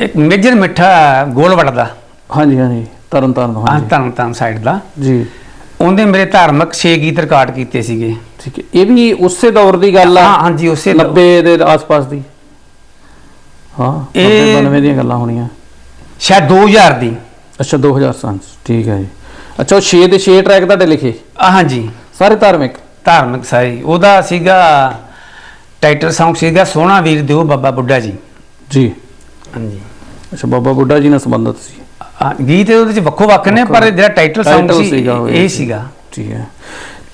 ਇੱਕ ਮੇਜਰ ਮਿੱਠਾ ਗੋਲਵੜ ਦਾ। ਹਾਂਜੀ ਹਾਂਜੀ। ਤਰਨ ਤਾਰਨ ਤੋਂ, ਆ ਹਾਂਜੀ। ਤਨ ਤਨ ਸਾਈਡ ਦਾ। ਜੀ। ਉਹਦੇ ਮੇਰੇ ਧਾਰਮਿਕ 6 ਗੀਤ ਰਿਕਾਰਡ ਕੀਤੇ ਸੀਗੇ। ਠੀਕ ਹੈ। ਇਹ ਵੀ ਉਸੇ ਦੌਰ ਦੀ ਗੱਲ ਆ? ਹਾਂ ਹਾਂਜੀ ਉਸੇ ਲਓ। 90 ਦੇ ਆਸ-ਪਾਸ ਦੀ? ਹਾਂ ਇਹ- 90 ਦੀਆਂ ਗੱਲਾਂ ਹੋਣੀਆਂ। ਸ਼ਾਇਦ 2000 ਦੀ। ਅੱਛਾ 2000 ਸਾਲ ਠੀਕ ਹੈ ਜੀ। ਅੱਛਾ ਉਹ 6 ਦੇ 6 ਟਰੈਕ ਤੁਹਾਡੇ ਲਿਖੇ? ਆ ਹਾਂਜੀ। ਸਾਰੇ ਧਾਰਮਿਕ? ਧਾਰਮਿਕ ਸਾਈ ਉਹਦਾ ਸੀਗਾ ਟਾਈਟਲ Song ਸੀਗਾ ਸੋਹਣਾ ਵੀਰ ਦਿਓ ਬਾਬਾ ਬੁੱਢਾ ਜੀ। ਜੀ। ਹਾਂਜੀ। ਅੱਛਾ ਬਾਬਾ ਬੁੱਢਾ ਜੀ ਨਾਲ ਸੰਬੰਧਿਤ ਸੀ। ਗੀਤ ਉਹਦੇ ਚ ਵੱਖੋ ਵੱਖ ਨੇ ਪਰ ਜਿਹੜਾ ਟਾਈਟਲ Song Title ਸੀ ਸੀਗਾ ਉਹ ਇਹ। ਸੀਗਾ। ਠੀਕ ਹੈ।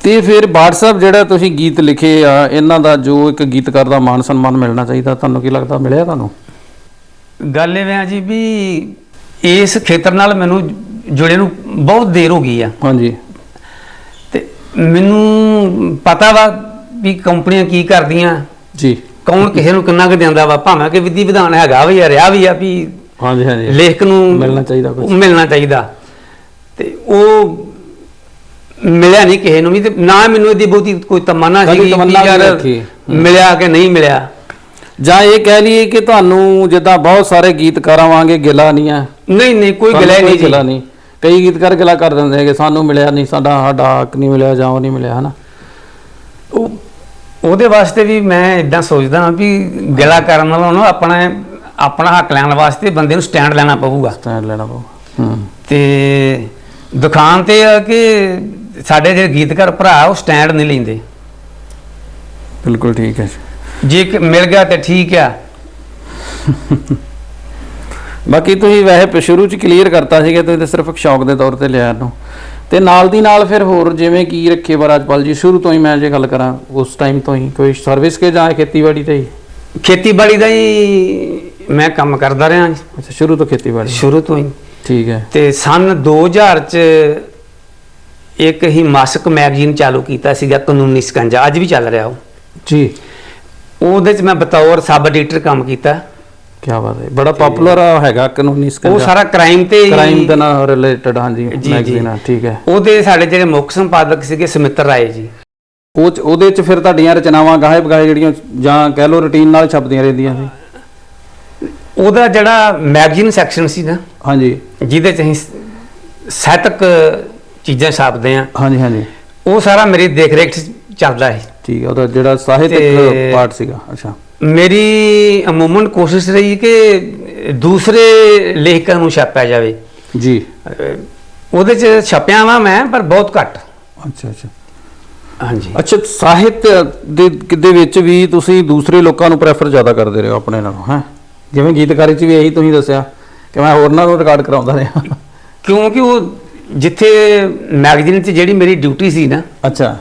ਤੇ ਫਿਰ WhatsApp ਜਿਹੜਾ ਤੁਸੀਂ ਗੀਤ ਲਿਖੇ ਆ ਇਹਨਾਂ ਦਾ ਜੋ ਇੱਕ ਗੀਤਕਾਰ ਦਾ ਮਾਨ ਸਨਮਾਨ ਮਿਲਣਾ ਚਾਹੀਦਾ ਤੁਹਾਨੂੰ ਕੀ ਲੱਗਦਾ ਮਿਲਿਆ ਤੁਹਾਨੂੰ? ਗੱਲ ਇਹ ਆ ਜੀ ਵੀ ਇਸ ਖੇਤਰ ਨਾਲ ਮੈਨੂੰ ਜੁੜੇ ਨੂੰ ਬਹੁਤ ਦੇਰ ਹੋ ਗਈ ਆ। ਹਾਂਜੀ। ਤੇ ਮੈਨੂੰ ਪਤਾ ਵਾ ਵੀ ਕੰਪਨੀਆਂ ਕੀ ਕਰਦੀਆਂ। ਜੀ। ਕੌਣ ਕਿਸੇ ਨੂੰ ਕਿੰਨਾ ਕੁ ਦਿੰਦਾ ਵਾ ਭਾਵੇਂ ਕਿ ਵਿਧੀ ਵਿਧਾਨ ਹੈਗਾ ਵੀ ਆ ਰਿਹਾ ਵੀ ਆ ਵੀ ਹਾਂਜੀ ਹਾਂਜੀ। ਲੇਖਕ ਨੂੰ ਮਿਲਣਾ ਚਾਹੀਦਾ ਕੁਛ। ਮਿਲਣਾ ਚਾਹੀਦਾ। ਤੇ ਉਹ ਮਿਲਿਆ ਨਹੀਂ ਕਿਸੇ ਨੂੰ ਵੀ ਤੇ ਨਾ ਮੈਨੂੰ ਇਹਦੀ ਬਹੁਤੀ ਕੋਈ ਤਮੰਨਾ ਸੀ ਕਿ। ਮਿਲਿਆ ਕਿ ਨਹੀਂ ਮਿਲਿਆ। ਜਾਂ ਇਹ ਕਹਿ ਲਈਏ ਕਿ ਤੁਹਾਨੂੰ ਜਿੱਦਾਂ ਬਹੁਤ ਸਾਰੇ ਗੀਤਕਾਰਾਂ ਵਾਂਗੇ ਗਿਲਾ ਨਹੀਂ ਆ। ਨਹੀਂ ਨਹੀਂ ਕੋਈ ਗਲੇ ਨਹੀਂ ਗਿਲਾ ਜੀ ਨਹੀਂ। ਕਈ ਗੀਤਕਾਰ ਗਿਲਾ ਕਰ ਦਿੰਦੇ ਹੈਗੇ ਸਾਨੂੰ ਮਿਲਿਆ ਨਹੀਂ ਸਾਡਾ ਸਾਡਾ ਹੱਕ ਨਹੀਂ ਮਿਲਿਆ ਜਾਂ ਉਹ ਨਹੀਂ ਮਿਲਿਆ ਹਨਾ? ਉਹ ਉਹਦੇ ਵਾਸਤੇ ਵੀ ਮੈਂ ਇਦਾਂ ਸੋਚਦਾ ਹਾਂ ਵੀ ਗਿਲਾ ਕਰਨ ਨਾਲੋਂ ਨਾ ਆਪਣਾ ਆਪਣਾ ਹੱਕ ਲੈਣ ਵਾਸਤੇ ਬੰਦੇ ਨੂੰ ਸਟੈਂਡ ਲੈਣਾ ਪਊਗਾ। ਸਟੈਂਡ ਲੈਣਾ ਪਊ ਹੂੰ। ਤੇ ਦੁਕਾਨ ਤੇ ਆ ਕਿ ਸਾਡੇ ਜਿਹੜੇ ਗੀਤਕਾਰ ਭਰਾ ਉਹ ਸਟੈਂਡ ਨਹੀਂ ਲੈਂਦੇ। ਬਿਲਕੁਲ ਠੀਕ ਹੈ ਜੀ। ਮਿਲ ਗਿਆ ਤੇ ਠੀਕ ਆ। ਬਾਕੀ ਤੁਸੀਂ ਵੈਸੇ ਸ਼ੁਰੂ ਚ ਕਲੀਅਰ ਕਰਤਾ ਸੀਗਾ ਤੁਸੀਂ ਤਾਂ ਸਿਰਫ ਇੱਕ ਸ਼ੌਕ ਦੇ ਤੌਰ ਤੇ ਲਿਆ ਇਹਨੂੰ। ਤੇ ਨਾਲ ਦੀ ਨਾਲ ਫਿਰ ਹੋਰ ਜਿਵੇਂ ਕੀ ਰੱਖੇ ਬਰਾਜਪਾਲ ਜੀ ਸ਼ੁਰੂ ਤੋਂ ਹੀ ਮੈਂ ਜੇ ਗੱਲ ਕਰਾਂ ਉਸ ਟਾਈਮ ਤੋਂ ਹੀ ਕੋਈ ਸਰਵਿਸ ਕੇ ਜਾਂ ਖੇਤੀਬਾੜੀ ਤੇ ਹੀ? ਖੇਤੀਬਾੜੀ ਦਾ ਹੀ ਮੈਂ ਕੰਮ ਕਰਦਾ ਰਿਹਾ ਜੀ, ਅੱਛਾ ਸ਼ੁਰੂ ਤੋਂ ਖੇਤੀਬਾੜੀ। ਸ਼ੁਰੂ ਤੋਂ ਹੀ। ਠੀਕ ਹੈ। ਤੇ ਸਨ 2000 ਚ ਇੱਕ ਹੀ ਮਾਸਿਕ ਮੈਗਜ਼ੀਨ ਚਾਲੂ ਕੀਤਾ ਸੀਗਾ ਕਾਨੂੰਨੀ ਸਕੰਜਾ। ਅੱਜ ਵੀ ਚੱਲ ਰਿਹਾ ਉਹ। ਜੀ। ਉਹਦੇ ਚ ਮੈਂ ਬਤੌਰ ਸਬ ਐਡੀਟਰ ਕੰਮ ਕੀਤਾ। ਕੀ ਬਾਤ ਹੈ। ਬੜਾ ਪਪੂਲਰ ਹੈਗਾ ਕਾਨੂੰਨੀ ਉਹ ਸਾਰਾ ਕ੍ਰਾਈਮ ਤੇ ਹੀ- ਕ੍ਰਾਈਮ ਦੇ ਨਾਲ ਰਿਲੇਟਡ ਹਾਂਜੀ। ਮੈਗਜ਼ੀਨ ਆ ਠੀਕ ਹੈ। ਉਹਦੇ ਸਾਡੇ ਜਿਹੜੇ ਮੁੱਖ ਸੰਪਾਦਕ ਸੀਗੇ ਸਮਿੱਤਰ ਰਾਏ ਜੀ। ਉਹ ਉਹਦੇ ਚ ਫਿਰ ਤੁਹਾਡੀਆਂ ਰਚਨਾਵਾਂ ਗਾਹੇ ਬਗਾਏ ਜਿਹੜੀਆਂ ਜਾਂ ਕਹਿ ਲਓ ਰੁਟੀਨ ਨਾਲ ਛਪਦੀਆਂ ਰਹਿੰਦੀਆਂ ਸੀ। ਉਹਦਾ ਜਿਹੜਾ ਮੈਗਜ਼ੀਨ ਸੈਕਸ਼ਨ ਸੀ ਨਾ ਹਾਂਜੀ। ਜਿਹਦੇ ਚ ਅਸੀਂ ਸ- ਸਾਹਿਤਕ ਚੀਜ਼ਾਂ ਛਾਪਦੇ ਆ ਹਾਂਜੀ ਹਾਂਜੀ। ਉਹ ਸਾਰਾ ਮੇਰੀ ਦੇਖ ਰੇਖ ਚੱਲਦਾ ਹੈ ਠੀਕ ਹੈ ਉਹਦਾ ਜਿਹੜਾ ਸਾਹਿਤਕ ਪਾਰਟ ਸੀਗਾ ਅੱਛਾ। ਮੇਰੀ ਅਮੂਮਨ ਕੋਸ਼ਿਸ਼ ਰਹੀ ਕਿ ਦੂਸਰੇ ਲੇਖਕਾਂ ਨੂੰ ਛਾਪਿਆ ਜਾਵੇ। ਜੀ। ਉਹਦੇ ਚ ਛਪਿਆ ਵਾਂ ਮੈਂ ਪਰ ਬਹੁਤ ਘੱਟ। ਅੱਛਾ ਅੱਛਾ। ਹਾਂਜੀ। ਅੱਛਾ ਸਾਹਿਤ ਦੇ ਦੇ ਵਿੱਚ ਵੀ ਤੁਸੀਂ ਦੂਸਰੇ ਲੋਕਾਂ ਨੂੰ ਪ੍ਰੈਫਰ ਜ਼ਿਆਦਾ ਕਰਦੇ ਰਹੇ ਹੋ ਆਪਣੇ ਨਾਲੋਂ ਹੈ? ਜਿਵੇਂ ਗੀਤਕਾਰੀ ਚ ਵੀ ਇਹੀ ਤੁਸੀਂ ਦੱਸਿਆ ਕਿ ਮੈਂ ਹੋਰਨਾਂ ਨੂੰ ਰਿਕਾਰਡ ਕਰਾਉਂਦਾ ਰਿਹਾ। ਕਿਉਂਕਿ ਉਹ ਜਿੱਥੇ ਮੈਗਜ਼ੀਨ 'ਚ ਜਿਹੜੀ ਮੇਰੀ ਡਿਊਟੀ ਸੀ ਨਾ ਅੱਛਾ।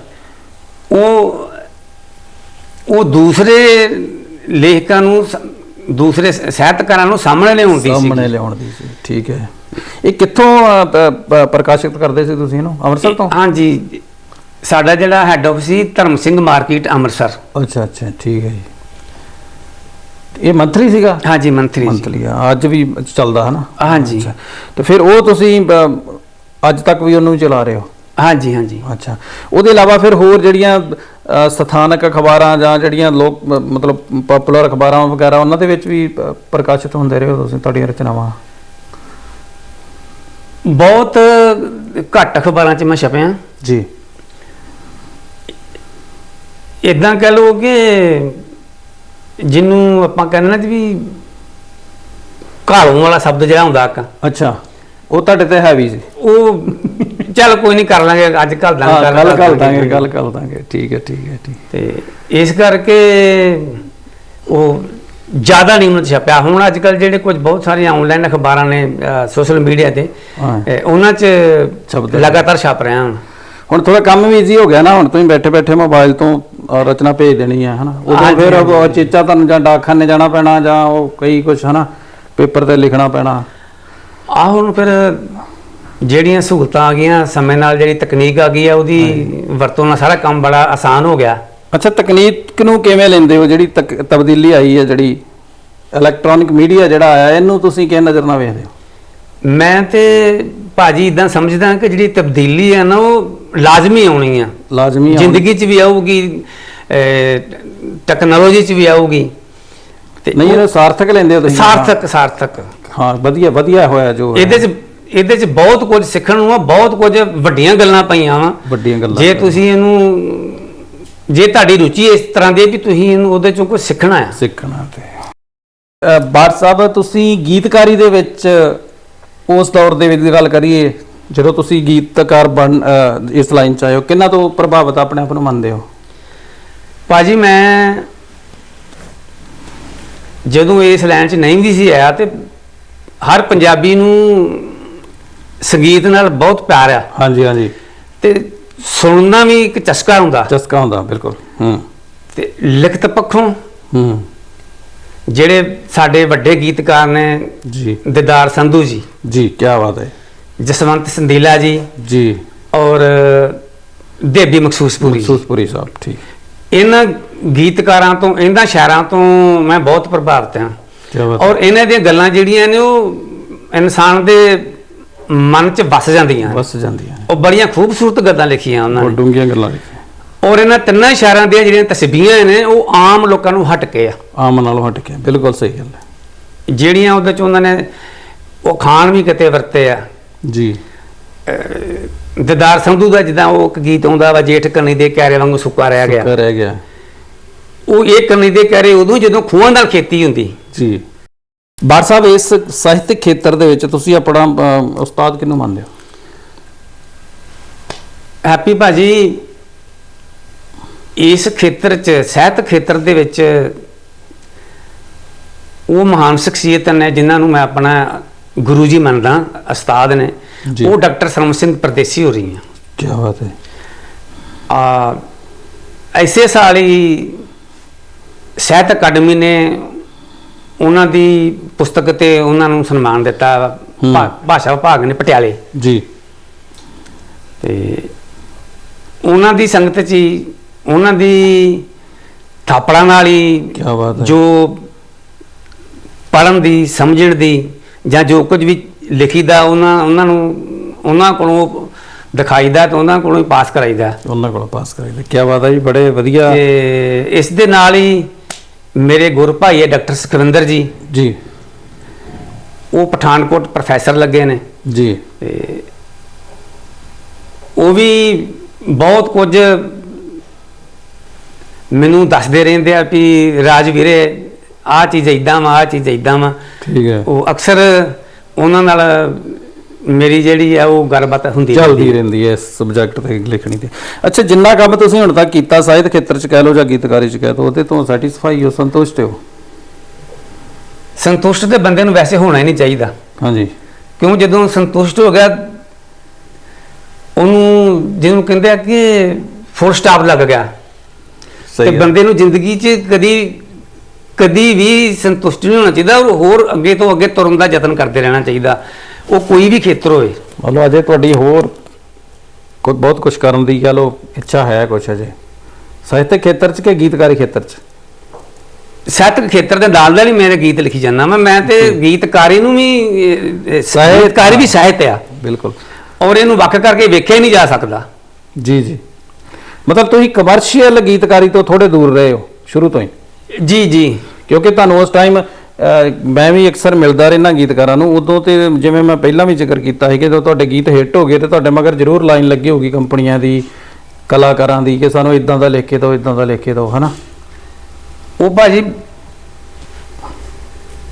ਉਹ ਉਹ ਦੂਸਰੇ ਲੇਖਕਾਂ ਨੂੰ ਸ- ਦੂਸਰੇ ਸ- ਸਾਹਿਤਕਾਰਾਂ ਨੂੰ ਸਾਹਮਣੇ ਲਿਆਉਣ ਦੀ ਸੀ। ਸਾਹਮਣੇ ਲਿਆਉਣ ਦੀ ਸੀ ਠੀਕ ਹੈ। ਇਹ ਕਿੱਥੋਂ ਅ, ਪ- ਪ- ਪ੍ਰਕਾਸ਼ਿਤ ਕਰਦੇ ਸੀ ਤੁਸੀਂ ਇਹਨੂੰ? ਅੰਮ੍ਰਿਤਸਰ ਤੋਂ? ਹਾਂਜੀ ਸਾਡਾ ਜਿਹੜਾ ਹੈੱਡ ਆਫਿਸ ਸੀ ਧਰਮ ਸਿੰਘ ਮਾਰਕੀਟ ਅੰਮ੍ਰਿਤਸਰ। ਅੱਛਾ ਅੱਛਾ ਠੀਕ ਹੈ ਜੀ। ਇਹ ਮੰਥਲੀ ਸੀਗਾ? ਹਾਂਜੀ ਮੰਥਲੀ ਜੀ ਮੰਥਲੀ ਆ ਅੱਜ ਵੀ ਚੱਲਦਾ ਹੈ ਨਾ ਹਾਂਜੀ। ਅੱਛਾ ਤੇ ਫਿਰ ਉਹ ਤੁਸੀਂ ਅ, ਅੱਜ ਤੱਕ ਵੀ ਉਹਨੂੰ ਚਲਾ ਰਹੇ ਹੋ? ਹਾਂਜੀ ਹਾਂਜੀ। ਅੱਛਾ ਉਹਦੇ ਇਲਾਵਾ ਫਿਰ ਹੋਰ ਜਿਹੜੀਆਂ ਸਥਾਨਕ ਅਖਬਾਰਾਂ ਜਾਂ ਜਿਹੜੀਆਂ ਲੋਕ ਮਤਲਬ ਪਪੂਲਰ ਅਖਬਾਰਾਂ ਵਗੈਰਾ ਉਹਨਾਂ ਦੇ ਵਿੱਚ ਵੀ ਪ੍ਰਕਾਸ਼ਿਤ ਹੁੰਦੇ ਰਹੇ ਹੋ ਤੁਸੀਂ ਤੁਹਾਡੀਆਂ ਰਚਨਾਵਾਂ। ਬਹੁਤ ਘੱਟ ਅਖਬਾਰਾਂ 'ਚ ਮੈਂ ਛਪਿਆ। ਜੀ। ਇਦਾਂ ਕਹ ਲਓ ਕਿ ਜਿਹਨੂੰ ਆਪਾਂ ਕਹਿੰਦੇ ਨਾ ਜੀ ਵੀ ਘਾਲੋਂ ਵਾਲਾ ਸ਼ਬਦ ਜਿਹੜਾ ਹੁੰਦਾ ਇੱਕ। ਅੱਛਾ। ਉਹ ਤੁਹਾਡੇ ਤੇ ਹੈਵੀ ਸੀ। ਉਹ ਚੱਲ ਕੋਈ ਨਹੀਂ ਕਰ ਲਾਂਗੇ ਅੱਜ ਕੱਲ ਦਾ ਹਾਂ ਗੱਲ ਕਰ ਦਾਂਗੇ ਗੱਲ ਕਰ ਦਾਂਗੇ। ਠੀਕ ਹੈ ਠੀਕ ਹੈ ਠੀਕ ਤੇ ਇਸ ਕਰਕੇ ਉਹ ਜ਼ਿਆਦਾ ਨਹੀਂ ਉਹਨਾਂ ਛਪਿਆ। ਹੁਣ ਅੱਜ ਕੱਲ ਜਿਹੜੇ ਕੁਝ ਬਹੁਤ ਸਾਰੀਆਂ ਆਨਲਾਈਨ ਅਖਬਾਰਾਂ ਨੇ ਸੋਸ਼ਲ ਮੀਡੀਆ ਤੇ ਉਹਨਾਂ 'ਚ ਲਗਾਤਾਰ ਛਪ ਰਹੇ ਹਨ ਹੁਣ ਥੋੜਾ ਕੰਮ ਵੀ ਈਜ਼ੀ ਹੋ ਗਿਆ ਨਾ ਹੁਣ ਤੁਸੀਂ ਬੈਠੇ ਬੈਠੇ ਮੋਬਾਈਲ ਤੋਂ ਰਚਨਾ ਭੇਜ ਦੇਣੀ ਹੈ ਹਨਾ। ਉਦੋਂ ਫਿਰ। ਚੇਚਾ ਤੁਹਾਨੂੰ ਜਾਂ ਡਾਕਖਾਨੇ ਜਾਣਾ ਪੈਣਾ ਜਾਂ ਉਹ ਕਈ ਕੁਝ ਹਨਾ ਪੇਪਰ ਤੇ ਲਿਖਣਾ ਪੈਣਾ। ਆ ਹੁਣ ਫਿਰ ਜਿਹੜੀਆਂ ਸਹੂਲਤਾਂ ਆ ਗਈਆਂ ਸਮੇਂ ਨਾਲ ਜਿਹੜੀ ਤਕਨੀਕ ਆ ਗਈ ਆ ਉਹਦੀ ਵਰਤੋਂ ਨਾਲ ਸਾਰਾ ਕੰਮ ਬੜਾ ਆਸਾਨ ਹੋ ਗਿਆ। ਅੱਛਾ ਤਕਨੀਕ ਨੂੰ ਕਿਵੇਂ ਲੈਂਦੇ ਹੋ? ਜਿਹੜੀ ਤਬਦੀਲੀ ਆਈ ਹੈ ਜਿਹੜੀ ਇਲੈਕਟ੍ਰੋਨਿਕ ਮੀਡੀਆ ਜਿਹੜਾ ਆਇਆ ਇਹਨੂੰ ਤੁਸੀਂ ਕਿਸ ਨਜ਼ਰ ਨਾਲ ਵੇਖਦੇ ਹੋ? ਮੈਂ ਤੇ ਭਾਜੀ ਇਦਾਂ ਸਮਝਦਾ ਕਿ ਜਿਹੜੀ ਤਬਦੀਲੀ ਆ ਨਾ ਉਹ ਲਾਜ਼ਮੀ ਆਉਣੀ ਆ। ਲਾਜ਼ਮੀ ਆ ਜ਼ਿੰਦਗੀ 'ਚ ਵੀ ਆਊਗੀ ਟੈਕਨੋਲੋਜੀ 'ਚ ਵੀ ਆਊਗੀ। ਨਹੀਂ ਇਹ ਸਾਰਥਕ ਲੈਂਦੇ ਹੋ ਤੁਸੀਂ? ਸਾਰਥਕ ਸਾਰਥਕ। ਹਾਂ ਵਧੀਆ ਵਧੀਆ ਹੋਇਆ ਜੋ। ਇਹਦੇ 'ਚ ਇਹਦੇ 'ਚ ਬਹੁਤ ਕੁਝ ਸਿੱਖਣ ਨੂੰ ਆ ਬਹੁਤ ਕੁਝ ਵੱਡੀਆਂ ਗੱਲਾਂ ਪਈਆਂ ਵਾ। ਵੱਡੀਆਂ ਗੱਲਾਂ ਜੇ ਤੁਸੀਂ ਇਹਨੂੰ ਜੇ ਤੁਹਾਡੀ ਰੁਚੀ ਇਸ ਤਰ੍ਹਾਂ ਦੀ ਹੈ ਵੀ ਤੁਸੀਂ ਇਹਨੂੰ ਉਹਦੇ ਚੋਂ ਕੁਝ ਸਿੱਖਣਾ ਆ। ਸਿੱਖਣਾ ਤੇ। ਅ, ਸਾਹਿਬ ਤੁਸੀਂ ਗੀਤਕਾਰੀ ਦੇ ਵਿੱਚ ਉਸ ਦੌਰ ਦੇ ਵਿੱਚ ਦੀ ਗੱਲ ਕਰੀਏ ਜਦੋਂ ਤੁਸੀਂ ਗੀਤਕਾਰ ਬਣ ਅ, ਇਸ ਲਾਈਨ ਚ ਆਏ ਹੋ ਕਿੰਨਾ ਤੋਂ ਪ੍ਰਭਾਵਿਤ ਆਪਣੇ ਆਪ ਨੂੰ ਮੰਨਦੇ ਹੋ? ਭਾਜੀ ਮੈਂ ਜਦੋਂ ਇਸ ਲਾਈਨ 'ਚ ਨਹੀਂ ਵੀ ਸੀ ਆਇਆ ਤੇ ਹਰ ਪੰਜਾਬੀ ਨੂੰ ਸੰਗੀਤ ਨਾਲ ਬਹੁਤ ਪਿਆਰ ਆ। ਹਾਂਜੀ ਹਾਂਜੀ। ਤੇ ਸੁਣਨਾ ਵੀ ਇੱਕ ਚਸਕਾ ਹੁੰਦਾ। ਚਸਕਾ ਹੁੰਦਾ ਬਿਲਕੁਲ। ਹੂੰ। ਤੇ ਲਿਖਤ ਪੱਖੋਂ ਹੂੰ। ਜਿਹੜੇ ਸਾਡੇ ਵੱਡੇ ਗੀਤਕਾਰ ਨੇ ਜੀ। ਦਿਦਾਰ ਸੰਧੂ ਜੀ। ਜੀ ਕੀ ਬਾਤ ਹੈ। ਜਸਵੰਤ ਸੰਦੀਲਾ ਜੀ। ਜੀ। ਔਰ ਦੇਬੀ ਮਖਸੂਸਪੁਰੀ ਸੂਸਪੁਰੀ ਸਾਹਿਬ ਠੀਕ। ਇਹਨਾਂ ਗੀਤਕਾਰਾਂ ਤੋਂ ਇਹਨਾਂ ਸ਼ਾਇਰਾਂ ਤੋਂ ਮੈਂ ਬਹੁਤ ਪ੍ਰਭਾਵਿਤ ਹਾਂ। ਔਰ ਇਹਨਾਂ ਦੀਆਂ ਗੱਲਾਂ ਜਿਹੜੀਆਂ ਨੇ ਉਹ ਇਨਸਾਨ ਦੇ ਮਨ 'ਚ ਵਸ ਜਾਂਦੀਆਂ। ਬਸ ਜਾਂਦੀਆਂ। ਉਹ ਬੜੀਆਂ ਖੂਬਸੂਰਤ ਗੱਲਾਂ ਲਿਖੀਆਂ ਉਹਨਾਂ ਉਹ ਨੇ ਡੂੰਘੀਆਂ ਗੱਲਾਂ ਲਿਖੀਆਂ। ਔਰ ਇਹਨਾਂ ਤਿੰਨਾਂ ਸ਼ਾਇਰਾਂ ਦੀਆਂ ਜਿਹੜੀਆਂ ਤਸਬੀਹਾਂ ਨੇ ਉਹ ਆਮ ਲੋਕਾਂ ਨੂੰ ਹਟ ਕੇ ਆ। ਆਮ ਨਾਲੋਂ ਹਟ ਕੇ ਬਿਲਕੁਲ ਸਹੀ ਗੱਲ ਹੈ। ਜਿਹੜੀਆਂ ਉਹਦੇ ਚ ਉਹਨਾਂ ਨੇ ਉਹ ਖਾਨ ਵੀ ਕਿਤੇ ਵਰਤੇ ਆ। ਜੀ। ਦਿਦਾਰ ਸੰਧੂ ਦਾ ਜਿੱਦਾਂ ਉਹ ਇੱਕ ਗੀਤ ਆਉਂਦਾ ਵਾ ਜੇਠ ਕੰਨੀ ਦੇ ਕਿਆਰੇ ਵਾਂਗੂ ਸੁੱਕਾ ਰਹਿ ਗਿਆ। ਕਰ ਰਹਿ ਗਿਆ। ਉਹ ਇਹ ਕੰਨੀ ਦੇ ਕਿਆਰੇ ਉਦੋਂ ਜਦੋਂ ਖੂਹਾਂ ਨਾਲ ਖੇਤੀ ਹੁੰਦੀ ਜੀ। ਬਾਰ ਸਾਹਿਬ ਇਸ ਸਾਹਿਤਕ ਖੇਤਰ ਦੇ ਵਿੱਚ ਤੁਸੀਂ ਆਪਣਾ ਉਸਤਾਦ ਕਿਹਨੂੰ ਮੰਨਦੇ ਹੋ? ਹੈਪੀ ਭਾਜੀ ਇਸ ਖੇਤਰ 'ਚ ਸਾਹਿਤ ਖੇਤਰ ਦੇ ਵਿੱਚ ਉਹ ਮਹਾਨ ਸ਼ਖਸੀਅਤ ਨੇ ਜਿਨ੍ਹਾਂ ਨੂੰ ਮੈਂ ਆਪਣਾ ਗੁਰੂ ਜੀ ਮੰਨਦਾ ਉਸਤਾਦ ਨੇ। ਉਹ ਡਾਕਟਰ ਸਰਮ ਸਿੰਘ ਪਰਦੇਸੀ ਹੋ ਰਹੀ ਆ ਕੀ ਬਾਤ ਹੈ। ਆ ਐਸੇ ਸਾਲ ਹੀ ਸਾਹਿਤ ਅਕਾਦਮੀ ਨੇ ਉਹਨਾਂ ਦੀ ਪੁਸਤਕ ਤੇ ਉਹਨਾਂ ਨੂੰ ਸਨਮਾਨ ਦਿੱਤਾ। ਭਾ- ਭਾਸ਼ਾ ਵਿਭਾਗ ਨੇ ਪਟਿਆਲੇ। ਜੀ। ਤੇ ਉਹਨਾਂ ਦੀ ਸੰਗਤ 'ਚ ਹੀ ਉਹਨਾਂ ਦੀ ਥਾਪੜਾਂ ਨਾਲ ਹੀ ਕੀ ਬਾਤ ਹੈ। ਜੋ ਪੜਨ ਦੀ ਸਮਝਣ ਦੀ ਜਾਂ ਜੋ ਕੁਝ ਵੀ ਲਿਖੀਦਾ ਉਹਨਾਂ ਉਹਨਾਂ ਨੂੰ ਉਹਨਾਂ ਕੋਲੋਂ ਦਿਖਾਈਦਾ ਤੇ ਉਹਨਾਂ ਕੋਲੋਂ ਹੀ ਪਾਸ ਕਰਾਈਦਾ। ਉਹਨਾਂ ਕੋਲ ਪਾਸ ਕਰਾਈਦਾ। ਕੀ ਬਾਤ ਹੈ ਜੀ ਬੜੇ ਵਧੀਆ। ਤੇ ਇਸ ਦੇ ਨਾਲ ਹੀ ਮੇਰੇ ਗੁਰ ਭਾਈ ਹੈ ਡਾਕਟਰ ਸੁਖਵਿੰਦਰ ਜੀ। ਜੀ। ਉਹ ਪਠਾਨਕੋਟ ਪ੍ਰੋਫੈਸਰ ਲੱਗੇ ਨੇ। ਜੀ। ਤੇ ਉਹ ਵੀ ਬਹੁਤ ਕੁਝ ਮੈਨੂੰ ਦੱਸਦੇ ਰਹਿੰਦੇ ਆ ਵੀ ਰਾਜਵੀਰੇ ਆਹ ਚੀਜ਼ ਇਦਾਂ ਵਾ ਆਹ ਚੀਜ਼ ਇਦਾਂ ਵਾ। ਠੀਕ ਹੈ। ਉਹ ਅਕਸਰ ਉਹਨਾਂ ਨਾਲ ਮੇਰੀ ਜਿਹੜੀ ਆ ਉਹ ਗੱਲਬਾਤ ਹੁੰਦੀ ਚੱਲਦੀ ਰਹਿੰਦੀ ਹੈ ਇਸ ਸਬਜੈਕਟ ਤੇ ਲਿਖਣੀ ਤੇ। ਅੱਛਾ ਜਿੰਨਾ ਕੰਮ ਤੁਸੀਂ ਹੁਣ ਤੱਕ ਕੀਤਾ ਸਾਹਿਤ ਖੇਤਰ ਚ ਕਹਿ ਲਓ ਜਾਂ ਗੀਤਕਾਰੀ ਚ ਕਹਿ ਲਓ ਉਹਦੇ ਤੋਂ ਸੈਟੀਸਫਾਈ ਹੋ ਸੰਤੁਸ਼ਟ ਹੋ? ਸੰਤੁਸ਼ਟ ਤੇ ਬੰਦੇ ਨੂੰ ਵੈਸੇ ਹੋਣਾ ਹੀ ਨਹੀਂ ਚਾਹੀਦਾ। ਹਾਂਜੀ। ਕਿਉਂ? ਜਦੋਂ ਸੰਤੁਸ਼ਟ ਹੋ ਗਿਆ ਉਹਨੂੰ ਜਿਹਨੂੰ ਕਹਿੰਦੇ ਆ ਕਿ ਫੁੱਲ ਸਟਾਪ ਲੱਗ ਗਿਆ। ਤੇ। ਬੰਦੇ ਨੂੰ ਜ਼ਿੰਦਗੀ 'ਚ ਕਦੀ ਕਦੀ ਵੀ ਸੰਤੁਸ਼ਟ ਨਹੀਂ ਹੋਣਾ ਚਾਹੀਦਾ ਔਰ ਹੋਰ ਅੱਗੇ ਤੋਂ ਅੱਗੇ ਤੁਰਨ ਦਾ ਯਤਨ ਕਰਦੇ ਰਹਿਣਾ ਚਾਹੀਦਾ। ਉਹ ਕੋਈ ਵੀ ਖੇਤਰ ਹੋਵੇ ਮਤਲਬ ਅਜੇ ਤੁਹਾਡੀ ਹੋਰ ਕੋਈ ਬਹੁਤ ਕੁਝ ਕਰਨ ਦੀ ਕਹ ਲੋ ਇੱਛਾ ਹੈ ਕੁਝ ਅਜੇ। ਸਾਹਿਤਕ ਖੇਤਰ 'ਚ ਕਿ ਗੀਤਕਾਰੀ ਖੇਤਰ 'ਚ? ਸਾਹਿਤਕ ਖੇਤਰ ਦੇ ਨਾਲ ਨਾਲ ਹੀ ਮੇਰੇ ਗੀਤ ਲਿਖੀ ਜਾਂਦਾ ਮੈਂ ਮੈਂ ਤੇ ਗੀਤਕਾਰੀ ਨੂੰ ਵੀ ਅਹ, ਅਹ, ਸਾਹਿਤ- ਗੀਤਕਾਰੀ ਵੀ ਸਾਹਿਤ ਆ। ਬਿਲਕੁਲ। ਔਰ ਇਹਨੂੰ ਵੱਖ ਕਰਕੇ ਵੇਖਿਆ ਹੀ ਨਹੀਂ ਜਾ ਸਕਦਾ। ਜੀ ਜੀ। ਮਤਲਬ ਤੁਸੀਂ ਕਮਰਸ਼ੀਅਲ ਗੀਤਕਾਰੀ ਤੋਂ ਥੋੜੇ ਦੂਰ ਰਹੇ ਹੋ ਸ਼ੁਰੂ ਤੋਂ ਹੀ? ਜੀ ਜੀ। ਕਿਉਂਕਿ ਤੁਹਾਨੂੰ ਉਸ ਟਾਈਮ ਮੈਂ ਵੀ ਅਕਸਰ ਮਿਲਦਾ ਰਹਿਣਾ ਗੀਤਕਾਰਾਂ ਨੂੰ ਉਦੋਂ ਤੇ ਜਿਵੇਂ ਮੈਂ ਪਹਿਲਾਂ ਵੀ ਜ਼ਿਕਰ ਕੀਤਾ ਸੀ ਕਿ ਜਦੋਂ ਤੁਹਾਡੇ ਗੀਤ ਹਿੱਟ ਹੋ ਗਏ ਤੇ ਤੁਹਾਡੇ ਮਗਰ ਜ਼ਰੂਰ ਲਾਈਨ ਲੱਗੀ ਹੋਗੀ ਕੰਪਨੀਆਂ ਦੀ ਕਲਾਕਾਰਾਂ ਦੀ ਕਿ ਸਾਨੂੰ ਇਦਾਂ ਦਾ ਲਿਖ ਕੇ ਦਿਓ ਇਦਾਂ ਦਾ ਲਿਖ ਕੇ ਦਿਓ ਹਨਾ? ਉਹ ਭਾਜੀ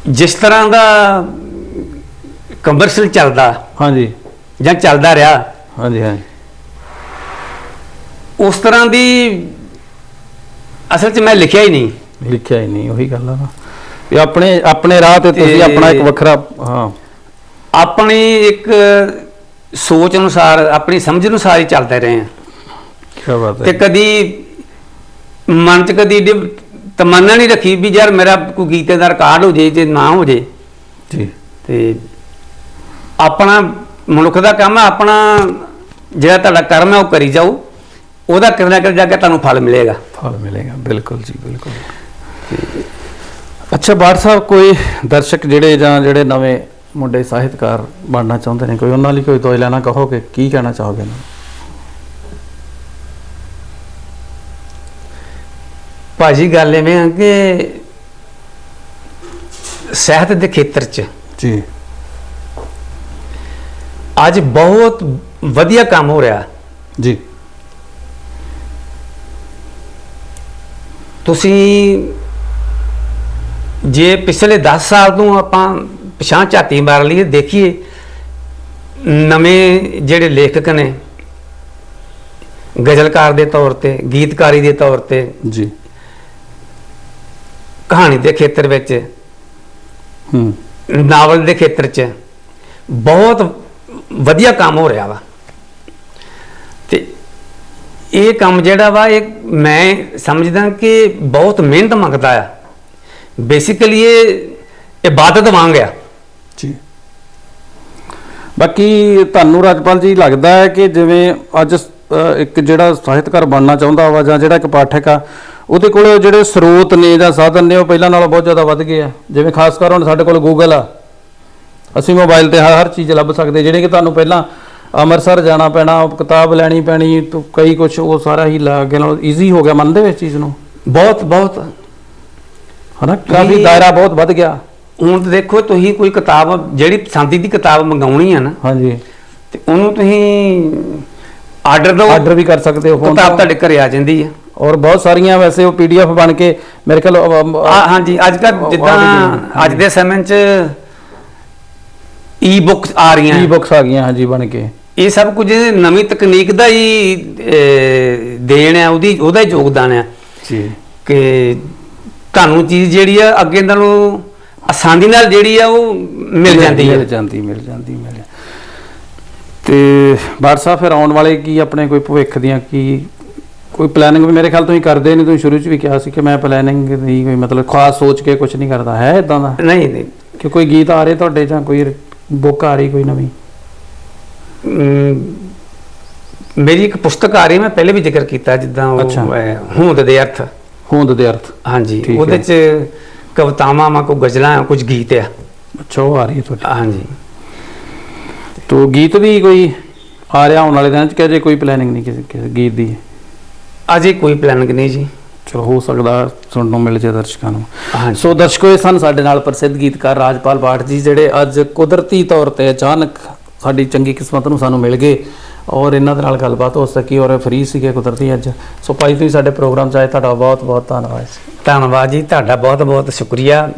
ਜਿਸ ਤਰ੍ਹਾਂ ਦਾ ਕਮਰਸ਼ੀਅਲ ਚੱਲਦਾ ਹਾਂਜੀ। ਜਾਂ ਚੱਲਦਾ ਰਿਹਾ ਹਾਂਜੀ ਹਾਂਜੀ। ਉਸ ਤਰ੍ਹਾਂ ਦੀ ਅਸਲ 'ਚ ਮੈਂ ਲਿਖਿਆ ਹੀ ਨਹੀਂ। ਲਿਖਿਆ ਹੀ ਨਹੀਂ ਉਹੀ ਗੱਲ ਆ ਨਾ। ਵੀ ਆਪਣੇ ਆਪਣੇ ਰਾਹ ਤੇ ਤੁਸੀਂ ਤੇ- ਆਪਣਾ ਇੱਕ ਵੱਖਰਾ ਹਾਂ। ਆਪਣੀ ਇੱਕ ਸੋਚ ਅਨੁਸਾਰ ਆਪਣੀ ਸਮਝ ਅਨੁਸਾਰ ਹੀ ਚੱਲਦੇ ਰਹੇ ਹਾਂ। ਕੀ ਬਾਤ ਤੇ ਹੈ ਕਦੀ ਮਨ 'ਚ ਕਦੀ ਤਮੰਨਾ ਨਹੀਂ ਰੱਖੀ ਵੀ ਯਾਰ ਮੇਰਾ ਕੋਈ ਗੀਤੇ ਦਾ ਰਿਕਾਰਡ ਹੋ ਜੇ ਜੇ ਨਾ ਹੋ ਜੇ। ਜੀ। ਤੇ ਆਪਣਾ ਮਨੁੱਖ ਦਾ ਕੰਮ ਹੈ ਆਪਣਾ ਜਿਹੜਾ ਤੁਹਾਡਾ ਕਰਮ ਹੈ ਉਹ ਕਰੀ ਜਾਓ। ਉਹਦਾ ਕਿਤੇ ਨਾ ਕਿਤੇ ਜਾ ਕੇ ਤੁਹਾਨੂੰ ਫਲ ਮਿਲੇਗਾ। ਫਲ ਮਿਲੇਗਾ ਬਿਲਕੁਲ ਜੀ ਬਿਲਕੁਲ। ਅੱਛਾ ਬਾੜ ਸਾਹਿਬ ਕੋਈ ਦਰਸ਼ਕ ਜਿਹੜੇ ਜਾਂ ਜਿਹੜੇ ਨਵੇਂ ਮੁੰਡੇ ਸਾਹਿਤਕਾਰ ਬਣਨਾ ਚਾਹੁੰਦੇ ਨੇ ਕੋਈ ਉਹਨਾਂ ਲਈ ਕੋਈ ਦੋ ਲੈਣਾ ਕਹੋਗੇ? ਕੀ ਕਹਿਣਾ ਚਾਹੋਗੇ ਨੂੰ? ਭਾਜੀ ਗੱਲ ਐਵੇਂ ਆ ਕਿ ਸਿਹਤ ਦੇ ਖੇਤਰ 'ਚ ਜੀ। ਅੱਜ ਬਹੁਤ ਵਧੀਆ ਕੰਮ ਹੋ ਰਿਹਾ। ਜੀ। ਤੁਸੀਂ ਜੇ ਪਿਛਲੇ 10 ਸਾਲ ਤੋਂ ਆਪਾਂ ਪਛਾਣ ਝਾਤੀ ਮਾਰ ਲਈਏ ਦੇਖੀਏ ਨਵੇਂ ਜਿਹੜੇ ਲੇਖਕ ਨੇ ਗਜ਼ਲਕਾਰ ਦੇ ਤੌਰ ਤੇ ਗੀਤਕਾਰੀ ਦੇ ਤੌਰ ਤੇ ਜੀ। ਕਹਾਣੀ ਦੇ ਖੇਤਰ ਵਿੱਚ ਹੂੰ। ਨਾਵਲ ਦੇ ਖੇਤਰ 'ਚ ਬਹੁਤ ਵਧੀਆ ਕੰਮ ਹੋ ਰਿਹਾ ਵਾ। ਤੇ ਇਹ ਕੰਮ ਜਿਹੜਾ ਵਾ ਇਹ ਮੈਂ ਸਮਝਦਾ ਕਿ ਬਹੁਤ ਮਿਹਨਤ ਮੰਗਦਾ ਆ। ਬੇਸਿਕਲੀ ਇਹ ਇਬਾਦਤ ਵਾਂਗ ਆ ਜੀ ਬਾਕੀ ਤੁਹਾਨੂੰ ਰਾਜਪਾਲ ਜੀ ਲੱਗਦਾ ਹੈ ਕਿ ਜਿਵੇਂ ਅੱਜ ਇੱਕ ਜਿਹੜਾ ਸਾਹਿਤਕਾਰ ਬਣਨਾ ਚਾਹੁੰਦਾ ਵਾ ਜਾਂ ਜਿਹੜਾ ਇੱਕ ਪਾਠਕ ਆ ਉਹਦੇ ਕੋਲ ਜਿਹੜੇ ਸਰੋਤ ਨੇ ਜਾਂ ਸਾਧਨ ਨੇ ਉਹ ਪਹਿਲਾਂ ਨਾਲੋਂ ਬਹੁਤ ਜ਼ਿਆਦਾ ਵੱਧ ਗਏ ਆ ਜਿਵੇਂ ਖਾਸ ਕਰ ਹੁਣ ਸਾਡੇ ਕੋਲ ਗੂਗਲ ਆ ਅਸੀਂ ਮੋਬਾਈਲ ਤੇ ਹਰ ਹਰ ਚੀਜ਼ ਲੱਭ ਸਕਦੇ ਜਿਹੜੇ ਕਿ ਤੁਹਾਨੂੰ ਪਹਿਲਾਂ ਅੰਮ੍ਰਿਤਸਰ ਜਾਣਾ ਪੈਣਾ ਉਹ ਕਿਤਾਬ ਲੈਣੀ ਪੈਣੀ ਤੋਂ ਕਈ ਕੁਝ ਉਹ ਸਾਰਾ ਹੀ ਲਾ ਕੇ ਨਾਲ ਈਜ਼ੀ ਹੋ ਗਿਆ ਮੰਨਦੇ ਹੋ ਇਸ ਚੀਜ਼ ਨੂੰ ਬਹੁਤ ਬਹੁਤ ਹਨਾ? ਕਾਫੀ ਦਾਇਰਾ ਬਹੁਤ ਵੱਧ ਗਿਆ। ਹੁਣ ਦੇਖੋ ਤੁਸੀਂ ਕੋਈ ਕਿਤਾਬ ਜਿਹੜੀ ਪਸੰਦੀ ਦੀ ਕਿਤਾਬ ਮੰਗਾਉਣੀ ਆ ਨਾ ਹਾਂਜੀ। ਤੇ ਉਹਨੂੰ ਤੁਸੀਂ ਆਰਡਰ ਦਿਓ। ਆਰਡਰ ਵੀ ਕਰ ਸਕਦੇ ਹੋ ਕਿਤਾਬ ਤੁਹਾਡੇ ਘਰੇ ਆ ਜਾਂਦੀ ਆ। ਔਰ ਬਹੁਤ ਸਾਰੀਆਂ ਵੈਸੇ ਉਹ ਪੀਡੀਐਫ ਬਣ ਕੇ ਮੇਰੇ ਆ ਹਾਂਜੀ ਅੱਜ ਕੱਲ ਜਿੱਦਾਂ। ਅੱਜ ਦੇ ਸਮੇਂ 'ਚ ਈ ਬੁੱਕਸ ਆ ਰਹੀਆਂ। ਈ ਬੁੱਕਸ ਆ ਗਈਆਂ ਹਾਂਜੀ ਬਣ ਕੇ। ਇਹ ਸਭ ਕੁਝ ਨਵੀਂ ਤਕਨੀਕ ਦਾ ਹੀ ਦੇਣ ਹੈ ਉਹਦੀ ਉਹਦਾ ਹੀ ਯੋਗਦਾਨ ਹੈ ਜੀ। ਕਿ ਤੁਹਾਨੂੰ ਚੀਜ਼ ਜਿਹੜੀ ਆ ਅੱਗੇ ਨਾਲੋਂ ਆਸਾਨੀ ਨਾਲ ਜਿਹੜੀ ਆ ਉਹ ਮਿਲ ਜਾਂਦੀ ਹੈ ਮਿਲ ਜਾਂਦੀ ਮਿਲ ਜਾਂਦੀ ਮਿਲ ਜਾਂਦੀ। ਤੇ ਬਾੜ ਸਾਹਿਬ ਫਿਰ ਆਉਣ ਵਾਲੇ ਕੀ ਆਪਣੇ ਕੋਈ ਭਵਿੱਖ ਦੀਆਂ ਕੀ ਕੋਈ ਪਲੈਨਿੰਗ ਵੀ ਮੇਰੇ ਖਿਆਲ ਤੁਸੀਂ ਕਰਦੇ ਨਹੀਂ ਤੁਸੀਂ ਸ਼ੁਰੂ ਚ ਵੀ ਕਿਹਾ ਸੀ ਕਿ ਮੈਂ ਪਲੈਨਿੰਗ ਨਹੀਂ ਕੋਈ ਮਤਲਬ ਖਾਸ ਸੋਚ ਕੇ ਕੁਝ ਨਹੀਂ ਕਰਦਾ। ਹੈ ਇਦਾਂ ਦਾ? ਨਹੀਂ ਨਹੀਂ। ਕਿ ਕੋਈ ਗੀਤ ਆ ਰਹੇ ਤੁਹਾਡੇ ਜਾਂ ਕੋਈ ਬੁੱਕ ਆ ਰਹੀ ਕੋਈ ਨਵੀਂ? ਅਮ, ਮੇਰੀ ਇੱਕ ਪੁਸਤਕ ਆ ਰਹੀ ਮੈਂ ਪਹਿਲੇ ਵੀ ਜ਼ਿਕਰ ਕੀਤਾ ਜਿੱਦਾਂ ਉਹ। ਅਹ, ਹੋਂਦ ਦੇ ਅਰਥ। ਹੋਂਦ ਦੇ ਅਰਥ। ਹਾਂਜੀ ਠੀਕ ਉਹਦੇ। 'ਚ ਕਵਿਤਾਵਾਂ ਮਾ ਕੋਈ ਗਜ਼ਲਾਂ ਕੁਝ ਗੀਤ ਆ। ਅੱਛਾ ਉਹ ਆ ਰਹੀ ਹੈ ਤੁਹਾਡੀ। ਹਾਂਜੀ। ਤੋ ਗੀਤ ਵੀ ਕੋਈ ਆ ਰਿਹਾ ਆਉਣ ਵਾਲੇ ਦਿਨਾਂ ਚ ਕਿ ਅਜੇ ਕੋਈ ਪਲੈਨਿੰਗ ਨਹੀਂ ਕਿਸੇ ਕਿਸੇ ਗੀਤ ਦੀ? ਅਜੇ ਕੋਈ ਪਲਾਨਿੰਗ ਨਹੀਂ ਜੀ। ਚਲੋ ਹੋ ਸਕਦਾ ਸੁਣਨ ਨੂੰ ਮਿਲ ਜੇ ਦਰਸ਼ਕਾਂ ਨੂੰ। ਹਾਂਜੀ। ਸੋ ਦਰਸ਼ਕੋ ਇਹ ਸਨ ਸਾਡੇ ਨਾਲ ਪ੍ਰਸਿੱਧ ਗੀਤਕਾਰ ਰਾਜਪਾਲ ਬਾਠ ਜੀ ਜਿਹੜੇ ਅੱਜ ਕੁਦਰਤੀ ਤੌਰ ਤੇ ਅਚਾਨਕ ਸਾਡੀ ਚੰਗੀ ਕਿਸਮਤ ਨੂੰ ਸਾਨੂੰ ਮਿਲ ਗਏ। ਔਰ ਇਹਨਾਂ ਦੇ ਨਾਲ ਗੱਲਬਾਤ ਹੋ ਸਕੀ ਔਰ ਫ੍ਰੀ ਸੀਗੇ ਕੁਦਰਤੀ ਅੱਜ। ਸੋ ਭਾਈ ਤੁਸੀਂ ਸਾਡੇ ਪ੍ਰੋਗਰਾਮ 'ਚ ਆਏ ਤੁਹਾਡਾ ਬਹੁਤ ਬਹੁਤ ਧੰਨਵਾਦ ਧੰਨਵਾਦ ਜੀ ਤੁਹਾਡਾ ਬਹੁਤ ਬਹੁਤ ਸ਼ੁਕਰੀਆ।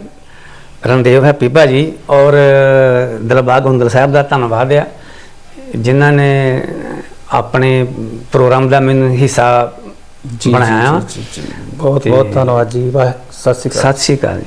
ਰਣਦੇਵ ਹੈਪੀ ਭਾਜੀ। ਔਰ ਦਿਲਬਾਗ ਹੁੰਦਲ ਸਾਹਿਬ ਦਾ ਧੰਨਵਾਦ ਆ ਜਿਨ੍ਹਾਂ ਨੇ ਆਪਣੇ ਪ੍ਰੋਗਰਾਮ ਦਾ ਮੈਨੂੰ ਹਿੱਸਾ ਬਣਾਇਆ। ਬਹੁਤ ਬਹੁਤ ਧੰਨਵਾਦ ਜੀ। ਵਾਹ ਸਤਿ ਸ਼੍ਰੀ ਅਕਾਲ। ਸਤਿ ਸ਼੍ਰੀ ਅਕਾਲ ਜੀ।